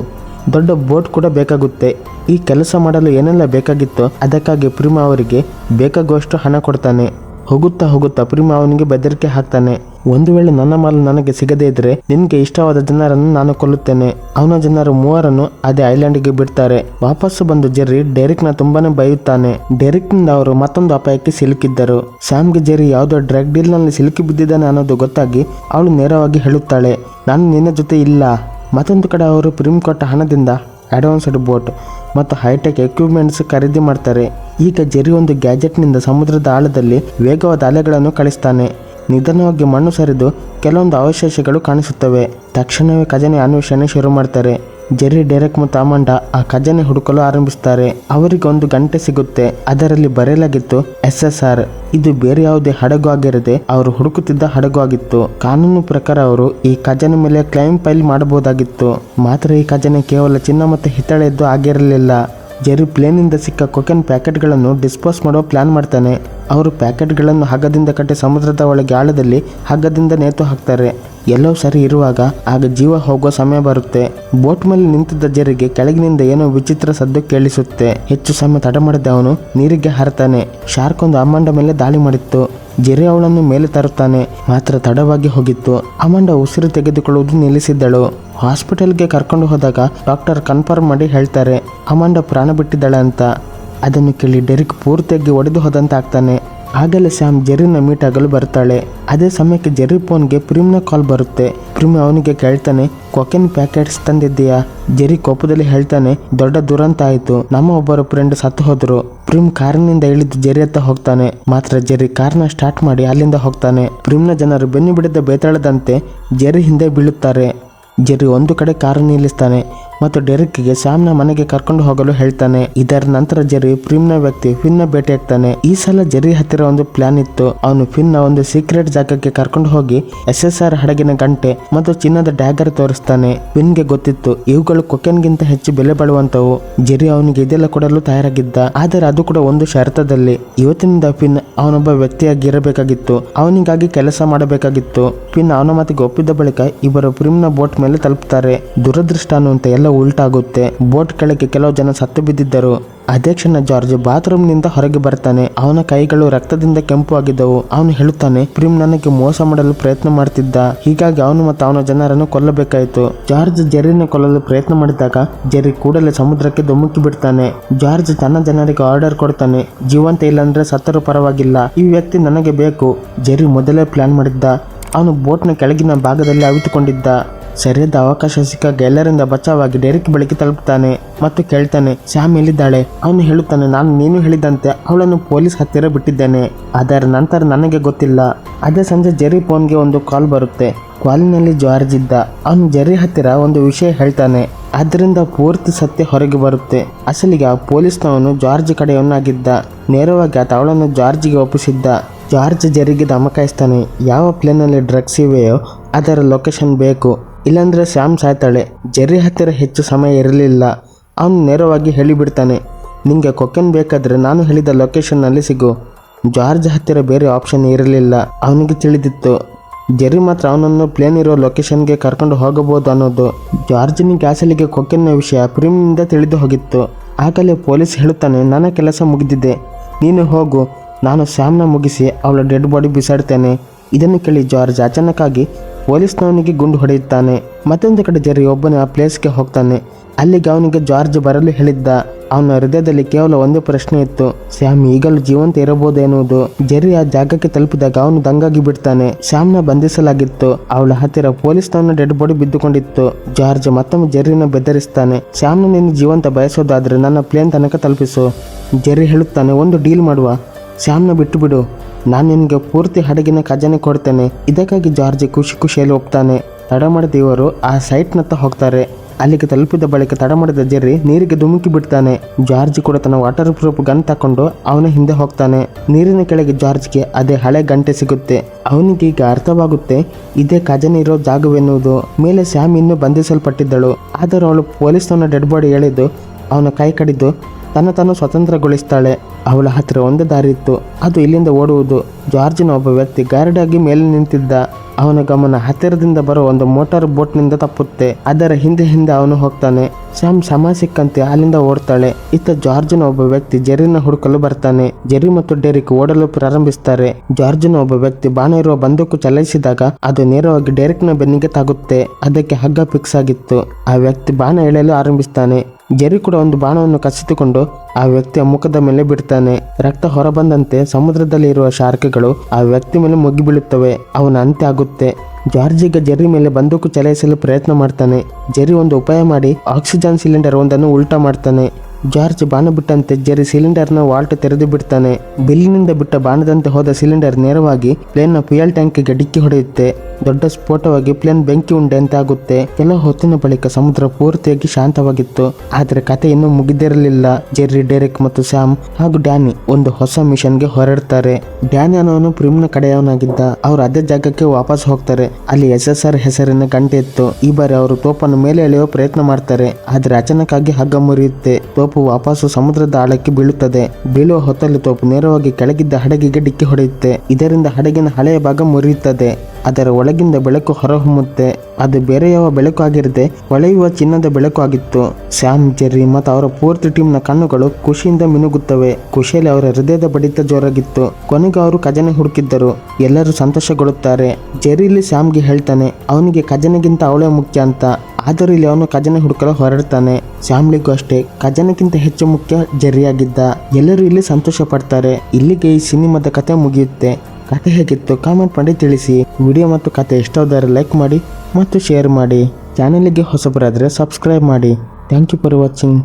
ದೊಡ್ಡ ಬೋಟ್ ಕೂಡ ಬೇಕಾಗುತ್ತೆ. ಈ ಕೆಲಸ ಮಾಡಲು ಏನೆಲ್ಲ ಬೇಕಾಗಿತ್ತೋ? ಅದಕ್ಕಾಗಿ ಪ್ರೀಮಾ ಅವರಿಗೆ ಬೇಕಾಗುವಷ್ಟು ಹಣ ಕೊಡ್ತಾನೆ. ಹೋಗುತ್ತಾ ಹೋಗುತ್ತಾ ಪ್ರೀಮ ಅವನಿಗೆ ಬೆದರಿಕೆ ಹಾಕ್ತಾನೆ. ಒಂದು ವೇಳೆ ನನ್ನ ಮಾಲು ನನಗೆ ಸಿಗದೇ ಇದ್ರೆ ನಿನ್ಗೆ ಇಷ್ಟವಾದ ಜನರನ್ನು ನಾನು ಕೊಲ್ಲುತ್ತೇನೆ. ಅವನ ಜನರು ಮೂವರನ್ನು ಅದೇ ಐಲ್ಯಾಂಡ್ಗೆ ಬಿಡ್ತಾರೆ. ವಾಪಸ್ಸು ಬಂದು ಜೆರ್ರಿ ಡೆರಿಕ್ನ ತುಂಬಾನೇ ಬೈಯುತ್ತಾನೆ. ಡೆರಿಕ್ನಿಂದ ಅವರು ಮತ್ತೊಂದು ಅಪಾಯಕ್ಕೆ ಸಿಲುಕಿದ್ದರು. ಸ್ಯಾಮ್ಗೆ ಜೆರಿ ಯಾವುದೋ ಡ್ರಗ್ ಡೀಲ್ನಲ್ಲಿ ಸಿಲುಕಿ ಬಿದ್ದಿದ್ದಾನೆ ಅನ್ನೋದು ಗೊತ್ತಾಗಿ ಅವಳು ನೇರವಾಗಿ ಹೇಳುತ್ತಾಳೆ. ನಾನು ನಿನ್ನ ಜೊತೆ ಇಲ್ಲ. ಮತ್ತೊಂದು ಕಡೆ ಅವರು ಪ್ರಿಮ್ ಕೊಟ್ಟ ಹಣದಿಂದ ಅಡ್ವಾನ್ಸ್ಡ್ ಬೋಟ್ ಮತ್ತು ಹೈಟೆಕ್ ಎಕ್ವಿಪ್ಮೆಂಟ್ಸ್ ಖರೀದಿ ಮಾಡ್ತಾರೆ. ಈಗ ಜೆರಿ ಒಂದು ಗ್ಯಾಜೆಟ್ನಿಂದ ಸಮುದ್ರದ ಆಳದಲ್ಲಿ ವೇಗವಾದ ಅಲೆಗಳನ್ನು ಕಳಿಸ್ತಾನೆ. ನಿಧಾನವಾಗಿ ಮಣ್ಣು ಸರಿದು ಕೆಲವೊಂದು ಅವಶೇಷಗಳು ಕಾಣಿಸುತ್ತವೆ. ತಕ್ಷಣವೇ ಖಜಾನೆ ಅನ್ವೇಷಣೆ ಶುರು ಮಾಡ್ತಾರೆ. ಜೆರಿ, ಡೆರೆಕ್ ಮತ್ತು ಅಮಂಡ ಆ ಖಜಾನೆ ಹುಡುಕಲು ಆರಂಭಿಸ್ತಾರೆ. ಅವರಿಗೆ ಒಂದು ಗಂಟೆ ಸಿಗುತ್ತೆ. ಅದರಲ್ಲಿ ಬರೆಯಲಾಗಿತ್ತು ಎಸ್ ಎಸ್ ಆರ್ ಇದು ಬೇರೆ ಯಾವುದೇ ಹಡಗು ಆಗಿರದೆ ಅವರು ಹುಡುಕುತ್ತಿದ್ದ ಹಡಗು ಆಗಿತ್ತು. ಕಾನೂನು ಪ್ರಕಾರ ಅವರು ಈ ಖಜಾನೆ ಮೇಲೆ ಕ್ಲೈಮ್ ಫೈಲ್ ಮಾಡಬಹುದಾಗಿತ್ತು. ಮಾತ್ರ ಈ ಖಜಾನೆ ಕೇವಲ ಚಿನ್ನ ಮತ್ತು ಹಿತ್ತಾಳೆದ್ದು ಆಗಿರಲಿಲ್ಲ. ಜೆರಿ ಪ್ಲೇನಿಂದ ಸಿಕ್ಕ ಕೊಕೆನ್ ಪ್ಯಾಕೆಟ್ಗಳನ್ನು ಡಿಸ್ಪೋಸ್ ಮಾಡೋ ಪ್ಲಾನ್ ಮಾಡ್ತಾನೆ. ಅವರು ಪ್ಯಾಕೆಟ್ಗಳನ್ನು ಹಗ್ಗದಿಂದ ಕಟ್ಟಿ ಸಮುದ್ರದ ಒಳಗೆ ಆಳದಲ್ಲಿ ಹಗ್ಗದಿಂದ ನೇತು ಹಾಕ್ತಾರೆ. ಎಲ್ಲೋ ಸರಿ ಇರುವಾಗ ಆಗ ಜೀವ ಹೋಗೋ ಸಮಯ ಬರುತ್ತೆ. ಬೋಟ್ ಮೇಲೆ ನಿಂತಿದ್ದ ಜೆರಿಗೆ ಕೆಳಗಿನಿಂದ ಏನೋ ವಿಚಿತ್ರ ಸದ್ದು ಕೇಳಿಸುತ್ತೆ. ಹೆಚ್ಚು ಸಮಯ ತಡ ಮಾಡದೆ ಅವನು ನೀರಿಗೆ ಹರತಾನೆ. ಶಾರ್ಕ್ ಒಂದು ಅಮ್ಮಂಡ ಮೇಲೆ ದಾಳಿ ಮಾಡಿತ್ತು. ಜೆರಿ ಅವಳನ್ನು ಮೇಲೆ ತರುತ್ತಾನೆ. ಮಾತ್ರ ತಡವಾಗಿ ಹೋಗಿತ್ತು. ಅಮಂಡ ಉಸಿರು ತೆಗೆದುಕೊಳ್ಳುವುದು ನಿಲ್ಲಿಸಿದ್ದಳು. ಹಾಸ್ಪಿಟಲ್ಗೆ ಕರ್ಕೊಂಡು ಹೋದಾಗ ಡಾಕ್ಟರ್ ಕನ್ಫರ್ಮ್ ಮಾಡಿ ಹೇಳ್ತಾರೆ, ಅಮಂಡ ಪ್ರಾಣ ಬಿಟ್ಟಿದ್ದಾಳೆ ಅಂತ. ಅದನ್ನು ಕೇಳಿ ಡೆರಿಕ್ ಪೂರ್ತಿಯಾಗಿ ಒಡೆದು ಹೋದಂತ ಆಗ್ತಾನೆ ಆಗಲೇ ಸ್ಯಾಮ್ ಜೆರಿನ ಮೀಟ್ ಆಗಲು ಬರ್ತಾಳೆ. ಅದೇ ಸಮಯಕ್ಕೆ ಜೆರಿ ಫೋನ್ಗೆ ಪ್ರಿಮ್ನ ಕಾಲ್ ಬರುತ್ತೆ. ಪ್ರಿಮ್ ಅವನಿಗೆ ಕೇಳ್ತಾನೆ, ಕೊಕೆನ್ ಪ್ಯಾಕೆಟ್ಸ್ ತಂದಿದ್ದೀಯಾ? ಜೆರಿ ಕೋಪದಲ್ಲಿ ಹೇಳ್ತಾನೆ, ದೊಡ್ಡ ದುರಂತ ಆಯಿತು. ನಮ್ಮ ಒಬ್ಬರು ಫ್ರೆಂಡ್ ಸತ್ತು ಹೋದ್ರು. ಪ್ರಿಮ್ ಕಾರಿನಿಂದ ಇಳಿದು ಜೆರಿ ಹತ್ತ ಹೋಗ್ತಾನೆ. ಮಾತ್ರ ಜೆರಿ ಕಾರ್ನ ಸ್ಟಾರ್ಟ್ ಮಾಡಿ ಅಲ್ಲಿಂದ ಹೋಗ್ತಾನೆ. ಪ್ರಿಮ್ನ ಜನರು ಬೆನ್ನು ಬಿಡದ ಬೇತಾಳದಂತೆ ಜೆರಿ ಹಿಂದೆ ಬೀಳುತ್ತಾರೆ. ಜೆರಿ ಒಂದು ಕಡೆ ಕಾರು ನಿಲ್ಲಿಸ್ತಾನೆ. ಮತ್ತು ಡೆರಿಕ್ಗೆ ಸ್ಯಾಮ್ನ ಮನೆಗೆ ಕರ್ಕೊಂಡು ಹೋಗಲು ಹೇಳ್ತಾನೆ. ಇದರ ನಂತರ ಜೆರಿ ಪ್ರಿಮ್ನ ವ್ಯಕ್ತಿ ಫಿನ್ನ ಭೇಟಿಯಾಗ್ತಾನೆ ಈ ಸಲ ಜೆರಿ ಹತ್ತಿರ ಒಂದು ಪ್ಲಾನ್ ಇತ್ತು. ಅವನು ಫಿನ್ನ ಒಂದು ಸೀಕ್ರೆಟ್ ಜಾಗಕ್ಕೆ ಕರ್ಕೊಂಡು ಹೋಗಿ ಎಸ್ ಎಸ್ ಆರ್ ಹಡಗಿನ ಗಂಟೆ ಮತ್ತು ಚಿನ್ನದ ಡ್ಯಾಗರ್ ತೋರಿಸ್ತಾನೆ. ಫಿನ್ಗೆ ಗೊತ್ತಿತ್ತು, ಇವುಗಳು ಕೊಕೆನ್ಗಿಂತ ಹೆಚ್ಚು ಬೆಲೆ ಬಾಳುವಂತವು ಜೆರಿ ಅವನಿಗೆ ಇದೆಲ್ಲ ಕೊಡಲು ತಯಾರಾಗಿದ್ದ. ಆದರೆ ಅದು ಕೂಡ ಒಂದು ಶರತದಲ್ಲಿ ಇವತ್ತಿನಿಂದ ಫಿನ್ ಅವನೊಬ್ಬ ವ್ಯಕ್ತಿಯಾಗಿ ಇರಬೇಕಾಗಿತ್ತು ಅವನಿಗಾಗಿ ಕೆಲಸ ಮಾಡಬೇಕಾಗಿತ್ತು. ಫಿನ್ ಅವನ ಮಾತಿಗೆ ಒಪ್ಪಿದ ಬಳಿಕ ಇಬ್ಬರು ಪ್ರಿಮ್ನ ಬೋಟ್ ಮೇಲೆ ತಲುಪುತ್ತಾರೆ ದುರದೃಷ್ಟ ಅನ್ನುವಂತೆ ಎಲ್ಲ ಉಲ್ಟಾಗುತ್ತೆ. ಬೋಟ್ ಕೆಳಗೆ ಕೆಲವು ಜನ ಸತ್ತು ಬಿದ್ದಿದ್ದರು. ಅದೇ ಕ್ಷಣ ಜಾರ್ಜ್ ಬಾತ್ರೂಮ್ನಿಂದ ಹೊರಗೆ ಬರ್ತಾನೆ. ಅವನ ಕೈಗಳು ರಕ್ತದಿಂದ ಕೆಂಪು ಆಗಿದ್ದವು. ಅವನು ಹೇಳುತ್ತಾನೆ, ಪ್ರಿಮ್ ನನಗೆ ಮೋಸ ಮಾಡಲು ಪ್ರಯತ್ನ ಮಾಡ್ತಿದ್ದ. ಹೀಗಾಗಿ ಅವನು ಮತ್ತು ಅವನ ಜನರನ್ನು ಕೊಲ್ಲಬೇಕಾಯಿತು. ಜಾರ್ಜ್ ಜೆರಿನ ಕೊಲ್ಲಲು ಪ್ರಯತ್ನ ಮಾಡಿದಾಗ ಜೆರಿ ಕೂಡಲೇ ಸಮುದ್ರಕ್ಕೆ ಧುಮುಕಿ ಬಿಡ್ತಾನೆ. ಜಾರ್ಜ್ ತನ್ನ ಜನರಿಗೆ ಆರ್ಡರ್ ಕೊಡ್ತಾನೆ. ಜೀವಂತ ಇಲ್ಲಾಂದ್ರೆ ಸತ್ತರು ಪರವಾಗಿಲ್ಲ. ಈ ವ್ಯಕ್ತಿ ನನಗೆ ಬೇಕು. ಜೆರಿ ಮೊದಲೇ ಪ್ಲಾನ್ ಮಾಡಿದ್ದ. ಅವನು ಬೋಟ್ನ ಕೆಳಗಿನ ಭಾಗದಲ್ಲಿ ಅವಿತುಕೊಂಡಿದ್ದ. ಸರಿಯಾದ ಅವಕಾಶ ಸಿಕ್ಕಾಗ ಎಲ್ಲರಿಂದ ಬಚಾವಾಗಿ ಡೆರಿಕ್ ಬಳಿಗೆ ತಲುಪ್ತಾನೆ ಮತ್ತು ಕೇಳ್ತಾನೆ ಸ್ಯಾಮ್ ಎಲ್ಲಿದ್ದಾಳೆ? ಅವನು ಹೇಳುತ್ತಾನೆ, ನಾನು, ನೀನು ಹೇಳಿದಂತೆ ಅವಳನ್ನು ಪೊಲೀಸ್ ಹತ್ತಿರ ಬಿಟ್ಟಿದ್ದೇನೆ. ಅದರ ನಂತರ ನನಗೆ ಗೊತ್ತಿಲ್ಲ. ಅದೇ ಸಂಜೆ ಜೆರಿ ಫೋನ್ಗೆ ಒಂದು ಕಾಲ್ ಬರುತ್ತೆ. ಕಾಲಿನಲ್ಲಿ ಜಾರ್ಜ್ ಇದ್ದ. ಅವನು ಜೆರಿ ಹತ್ತಿರ ಒಂದು ವಿಷಯ ಹೇಳ್ತಾನೆ. ಅದರಿಂದ ಪೂರ್ತಿ ಸತ್ಯ ಹೊರಗೆ ಬರುತ್ತೆ. ಅಸಲಿಗೆ ಆ ಪೊಲೀಸ್ನವನು ಜಾರ್ಜ್ ಕಡೆಯವನಾಗಿದ್ದ. ನೇರವಾಗಿ ಆತ ಅವಳನ್ನು ಜಾರ್ಜ್ಗೆ ಒಪ್ಪಿಸಿದ್ದ. ಜಾರ್ಜ್ ಜೆರಿಗೆ ಧಮಕಾಯಿಸ್ತಾನೆ, ಯಾವ ಪ್ಲೇನಲ್ಲಿ ಡ್ರಗ್ಸ್ ಇವೆಯೋ ಅದರ ಲೊಕೇಶನ್ ಬೇಕು. ಇಲ್ಲಾಂದ್ರೆ ಶ್ಯಾಮ್ ಸಾಯ್ತಾಳೆ. ಜೆರ್ರಿ ಹತ್ತಿರ ಹೆಚ್ಚು ಸಮಯ ಇರಲಿಲ್ಲ. ಅವನು ನೇರವಾಗಿ ಹೇಳಿಬಿಡ್ತಾನೆ ನಿಮಗೆ ಕೊಕೆನ್ ಬೇಕಾದರೆ ನಾನು ಹೇಳಿದ ಲೊಕೇಶನ್ನಲ್ಲಿ ಸಿಗು. ಜಾರ್ಜ್ ಹತ್ತಿರ ಬೇರೆ ಆಪ್ಷನ್ ಇರಲಿಲ್ಲ. ಅವನಿಗೆ ತಿಳಿದಿತ್ತು, ಜೆರ್ರಿ ಮಾತ್ರ ಅವನನ್ನು ಪ್ಲೇನ್ ಇರೋ ಲೊಕೇಶನ್ಗೆ ಕರ್ಕೊಂಡು ಹೋಗಬಹುದು ಅನ್ನೋದು. ಜಾರ್ಜಿನ ಗ್ಯಾಸಲಿಗೆ ಕೊಕೆನ್ನ ವಿಷಯ ಪ್ರೀಮಿಯಿಂದ ತಿಳಿದು ಹೋಗಿತ್ತು. ಆಗಲೇ ಪೊಲೀಸ್ ಹೇಳುತ್ತಾನೆ, ನನ್ನ ಕೆಲಸ ಮುಗಿದಿದೆ. ನೀನು ಹೋಗು. ನಾನು ಸ್ಯಾಮ್ನ ಮುಗಿಸಿ ಅವಳ ಡೆಡ್ ಬಾಡಿ ಬಿಸಾಡ್ತೇನೆ. ಇದನ್ನು ಕೇಳಿ ಜಾರ್ಜ್ ಅಚಾನಕ್ಕಾಗಿ ಪೊಲೀಸ್ನವನಿಗೆ ಗುಂಡು ಹೊಡೆಯುತ್ತಾನೆ. ಮತ್ತೊಂದು ಕಡೆ ಜೆರ್ರಿ ಒಬ್ಬನೇ ಆ ಪ್ಲೇಸ್ಗೆ ಹೋಗ್ತಾನೆ. ಅಲ್ಲಿಗೆ ಅವನಿಗೆ ಜಾರ್ಜ್ ಬರಲು ಹೇಳಿದ್ದ. ಅವನ ಹೃದಯದಲ್ಲಿ ಕೇವಲ ಒಂದೇ ಪ್ರಶ್ನೆ ಇತ್ತು. ಶ್ಯಾಮ್, ಈಗಲೂ ಜೀವಂತ ಇರಬಹುದು ಎನ್ನುವುದು? ಜೆರ್ರಿ ಆ ಜಾಗಕ್ಕೆ ತಲುಪಿದಾಗ ಅವನು ದಂಗಾಗಿ ಬಿಡ್ತಾನೆ. ಶ್ಯಾಮ್ನ ಬಂಧಿಸಲಾಗಿತ್ತು. ಅವಳ ಹತ್ತಿರ ಪೊಲೀಸ್ನವನ ಡೆಡ್ ಬಾಡಿ ಬಿದ್ದುಕೊಂಡಿತ್ತು. ಜಾರ್ಜ್ ಮತ್ತೊಮ್ಮೆ ಜೆರ್ರಿನ ಬೆದರಿಸ್ತಾನೆ. ಸ್ಯಾಮ್ನ ನೀನು ಜೀವಂತ ಬಯಸೋದಾದ್ರೆ ನನ್ನ ಪ್ಲೇನ್ ತನಕ ತಲುಪಿಸು. ಜೆರ್ರಿ ಹೇಳುತ್ತಾನೆ, ಒಂದು ಡೀಲ್ ಮಾಡುವ. ಶ್ಯಾಮ್ನ ಬಿಟ್ಟು ಬಿಡು. ನಾನು ನಿನಗೆ ಪೂರ್ತಿ ಹಡಗಿನ ಖಜಾನೆ ಕೊಡ್ತೇನೆ. ಇದಕ್ಕಾಗಿ ಜಾರ್ಜ್ ಖುಷಿ ಖುಷಿಯಲ್ಲಿ ಒಪ್ತಾನೆ ತಡ ಮಾಡಿದ ಇವರು ಆ ಸೈಟ್ನತ್ತ ಹೋಗ್ತಾರೆ. ಅಲ್ಲಿಗೆ ತಲುಪಿದ ಬಳಿಕ ತಡ ಮಾಡಿದ ಜೆರ್ರಿ ನೀರಿಗೆ ಧುಮುಕಿ ಬಿಡ್ತಾನೆ. ಜಾರ್ಜ್ ಕೂಡ ತನ್ನ ವಾಟರ್ ಪ್ರೂಫ್ ಗನ್ ತಕೊಂಡು ಅವನ ಹಿಂದೆ ಹೋಗ್ತಾನೆ. ನೀರಿನ ಕೆಳಗೆ ಜಾರ್ಜ್ಗೆ ಅದೇ ಹಳೆ ಗಂಟೆ ಸಿಗುತ್ತೆ. ಅವನಿಗೆ ಈಗ ಅರ್ಥವಾಗುತ್ತೆ, ಇದೇ ಖಜಾನೆ ಇರೋ ಜಾಗವೆನ್ನುವುದು. ಮೇಲೆ ಸ್ಯಾಮ್ ಇನ್ನೂ ಬಂಧಿಸಲ್ಪಟ್ಟಿದ್ದಳು. ಆದರೂ ಅವಳು ಪೊಲೀಸ್ನವನ ಡೆಡ್ ಬಾಡಿ ಎಳೆದು ಅವನ ಕೈ ಕಡಿದು ತನ್ನ ತಾನು ಸ್ವತಂತ್ರಗೊಳಿಸ್ತಾಳೆ. ಅವಳ ಹತ್ತಿರ ಒಂದೇ ದಾರಿ ಇತ್ತು. ಅದು ಇಲ್ಲಿಂದ ಓಡುವುದು. ಜಾರ್ಜಿನ ಒಬ್ಬ ವ್ಯಕ್ತಿ ಗಾರ್ಡ್ ಆಗಿ ಮೇಲೆ ನಿಂತಿದ್ದ. ಅವನ ಗಮನ ಹತ್ತಿರದಿಂದ ಬರೋ ಒಂದು ಮೋಟಾರ್ ಬೋಟ್ನಿಂದ ತಪ್ಪುತ್ತೆ. ಅದರ ಹಿಂದೆ ಹಿಂದೆ ಅವನು ಹೋಗ್ತಾನೆ. ಸ್ಯಾಮ್ ಸಮ ಸಿಕ್ಕಂತೆ ಅಲ್ಲಿಂದ ಓಡ್ತಾಳೆ. ಇತ್ತ ಜಾರ್ಜಿನ ಒಬ್ಬ ವ್ಯಕ್ತಿ ಜೆರಿನ ಹುಡುಕಲು ಬರ್ತಾನೆ. ಜೆರಿ ಮತ್ತು ಡೆರಿಕ್ ಓಡಲು ಪ್ರಾರಂಭಿಸ್ತಾರೆ. ಜಾರ್ಜಿನ ಒಬ್ಬ ವ್ಯಕ್ತಿ ಬಾಣ ಇರುವ ಬಂದೂಕು ಚಲಾಯಿಸಿದಾಗ ಅದು ನೇರವಾಗಿ ಡೆರಿಕ್ನ ಬೆನ್ನಿಗೆ ತಾಗುತ್ತೆ. ಅದಕ್ಕೆ ಹಗ್ಗ ಫಿಕ್ಸ್ ಆಗಿತ್ತು. ಆ ವ್ಯಕ್ತಿ ಬಾಣ ಎಳೆಯಲು ಆರಂಭಿಸ್ತಾನೆ. ಜೆರಿ ಕೂಡ ಒಂದು ಬಾಣವನ್ನು ಕಸಿತುಕೊಂಡು ಆ ವ್ಯಕ್ತಿಯ ಮುಖದ ಮೇಲೆ ಬಿಡ್ತಾನೆ. ರಕ್ತ ಹೊರಬಂದಂತೆ ಸಮುದ್ರದಲ್ಲಿ ಇರುವ ಶಾರ್ಕ್ಗಳು ಆ ವ್ಯಕ್ತಿ ಮೇಲೆ ಮುಗಿ ಬೀಳುತ್ತವೆ. ಅವನ ಅಂತ್ಯ ಆಗುತ್ತೆ. ಜಾರ್ಜ್ ಈಗ ಜೆರ್ರಿ ಮೇಲೆ ಬಂದೂಕು ಚಲಾಯಿಸಲು ಪ್ರಯತ್ನ ಮಾಡ್ತಾನೆ. ಜೆರಿ ಒಂದು ಉಪಾಯ ಮಾಡಿ ಆಕ್ಸಿಜನ್ ಸಿಲಿಂಡರ್ ಒಂದನ್ನು ಉಲ್ಟಾ ಮಾಡ್ತಾನೆ. ಜಾರ್ಜ್ ಬಾಣ ಬಿಟ್ಟಂತೆ ಜೆರ್ರಿ ಸಿಲಿಂಡರ್ನ ವಾಲ್ಟ್ ತೆರೆದು ಬಿಡ್ತಾನೆ. ಬಿಲ್ಲಿನಿಂದ ಬಿಟ್ಟ ಬಾಣದಂತೆ ಹೋದ ಸಿಲಿಂಡರ್ ನೇರವಾಗಿ ಪ್ಲೇನ್ನ ಫ್ಯೂಯಲ್ ಟ್ಯಾಂಕ್ಗೆ ಡಿಕ್ಕಿ ಹೊಡೆಯುತ್ತೆ. ದೊಡ್ಡ ಸ್ಫೋಟವಾಗಿ ಪ್ಲೇನ್ ಬೆಂಕಿ ಅಂತ ಆಗುತ್ತೆ ಕೆಲವು ಹೊತ್ತಿನ ಬಳಿಕ ಸಮುದ್ರ ಪೂರ್ತಿಯಾಗಿ ಶಾಂತವಾಗಿತ್ತು. ಆದರೆ ಕತೆ ಇನ್ನೂ ಮುಗಿದಿರಲಿಲ್ಲ. ಜೆರ್ರಿ ಡೆರೆಕ್ ಮತ್ತು ಸ್ಯಾಮ್ ಹಾಗೂ ಡ್ಯಾನಿ ಒಂದು ಹೊಸ ಮಿಷನ್ಗೆ ಹೊರಡ್ತಾರೆ. ಡ್ಯಾನಿ ಅನ್ನೋನು ಪ್ರಿಮ್ನ ಕಡೆಯವನಾಗಿದ್ದ. ಅವರು ಅದೇ ಜಾಗಕ್ಕೆ ವಾಪಸ್ ಹೋಗ್ತಾರೆ. ಅಲ್ಲಿ ಎಸ್ ಎಸ್ ಆರ್ ಹೆಸರಿನ ಗಂಟೆ ಇತ್ತು. ಈ ಬಾರಿ ಅವರು ತೋಪನ್ನು ಮೇಲೆ ಎಳೆಯುವ ಪ್ರಯತ್ನ ಮಾಡ್ತಾರೆ. ಆದ್ರೆ ಅಚಾನಕ್ ಹಗ್ಗ ಮುರಿಯುತ್ತೆ. ತೋಪು ತೋಪು ವಾಪಸ್ಸು ಸಮುದ್ರದ ಆಳಕ್ಕೆ ಬೀಳುತ್ತದೆ. ಬೀಳುವ ಹೊತ್ತಲ್ಲಿ ತೋಪು ನೇರವಾಗಿ ಕೆಳಗಿದ್ದ ಹಡಗಿಗೆ ಡಿಕ್ಕಿ ಹೊಡೆಯುತ್ತೆ. ಇದರಿಂದ ಹಡಗಿನ ಹಳೆಯ ಭಾಗ ಮುರಿಯುತ್ತದೆ. ಅದರ ಒಳಗಿಂದ ಬೆಳಕು ಹೊರಹೊಮ್ಮುತ್ತೆ. ಅದು ಬೇರೆ ಯಾವ ಬೆಳಕು ಆಗಿರದೆ ಹೊಳೆಯುವ ಚಿನ್ನದ ಬೆಳಕು ಆಗಿತ್ತು ಸ್ಯಾಮ್, ಜೆರ್ರಿ ಮತ್ತು ಅವರ ಪೂರ್ತಿ ಟೀಮ್ನ ಕಣ್ಣುಗಳು ಖುಷಿಯಿಂದ ಮಿನುಗುತ್ತವೆ. ಖುಷಿಯಲ್ಲಿ ಅವರ ಹೃದಯದ ಬಡಿತ ಜೋರಾಗಿತ್ತು. ಕೊನೆಗೆ ಅವರು ಖಜಾನೆ ಹುಡುಕಿದ್ದರು. ಎಲ್ಲರೂ ಸಂತೋಷಗೊಳ್ಳುತ್ತಾರೆ. ಜೆರ್ರಿ ಇಲ್ಲಿ ಸ್ಯಾಮ್ಗೆ ಹೇಳ್ತಾನೆ, ಅವನಿಗೆ ಖಜಾನೆಗಿಂತ ಅವಳೇ ಮುಖ್ಯ ಅಂತ. ಆದರೂ ಇಲ್ಲಿ ಅವನು ಖಜಾನೆ ಹುಡುಕಲು ಹೊರಡ್ತಾನೆ. ಸ್ಯಾಮ್ಲಿಗೂ ಅಷ್ಟೇ, ಖಜಾನೆಗಿಂತ ಹೆಚ್ಚು ಮುಖ್ಯ ಜೆರ್ರಿಯಾಗಿದ್ದ. ಎಲ್ಲರೂ ಇಲ್ಲಿ ಸಂತೋಷ ಪಡ್ತಾರೆ ಇಲ್ಲಿಗೆ ಈ ಸಿನಿಮಾದ ಕತೆ ಮುಗಿಯುತ್ತೆ. ಕತೆ ಹೇಗಿತ್ತು ಕಾಮೆಂಟ್ ಮಾಡಿ ತಿಳಿಸಿ. ವಿಡಿಯೋ ಮತ್ತು ಕತೆ ಇಷ್ಟವಾದರೆ ಲೈಕ್ ಮಾಡಿ ಮತ್ತು ಶೇರ್ ಮಾಡಿ. ಚಾನಲಿಗೆ ಹೊಸಬರಾದರೆ ಸಬ್ಸ್ಕ್ರೈಬ್ ಮಾಡಿ. Thank you for watching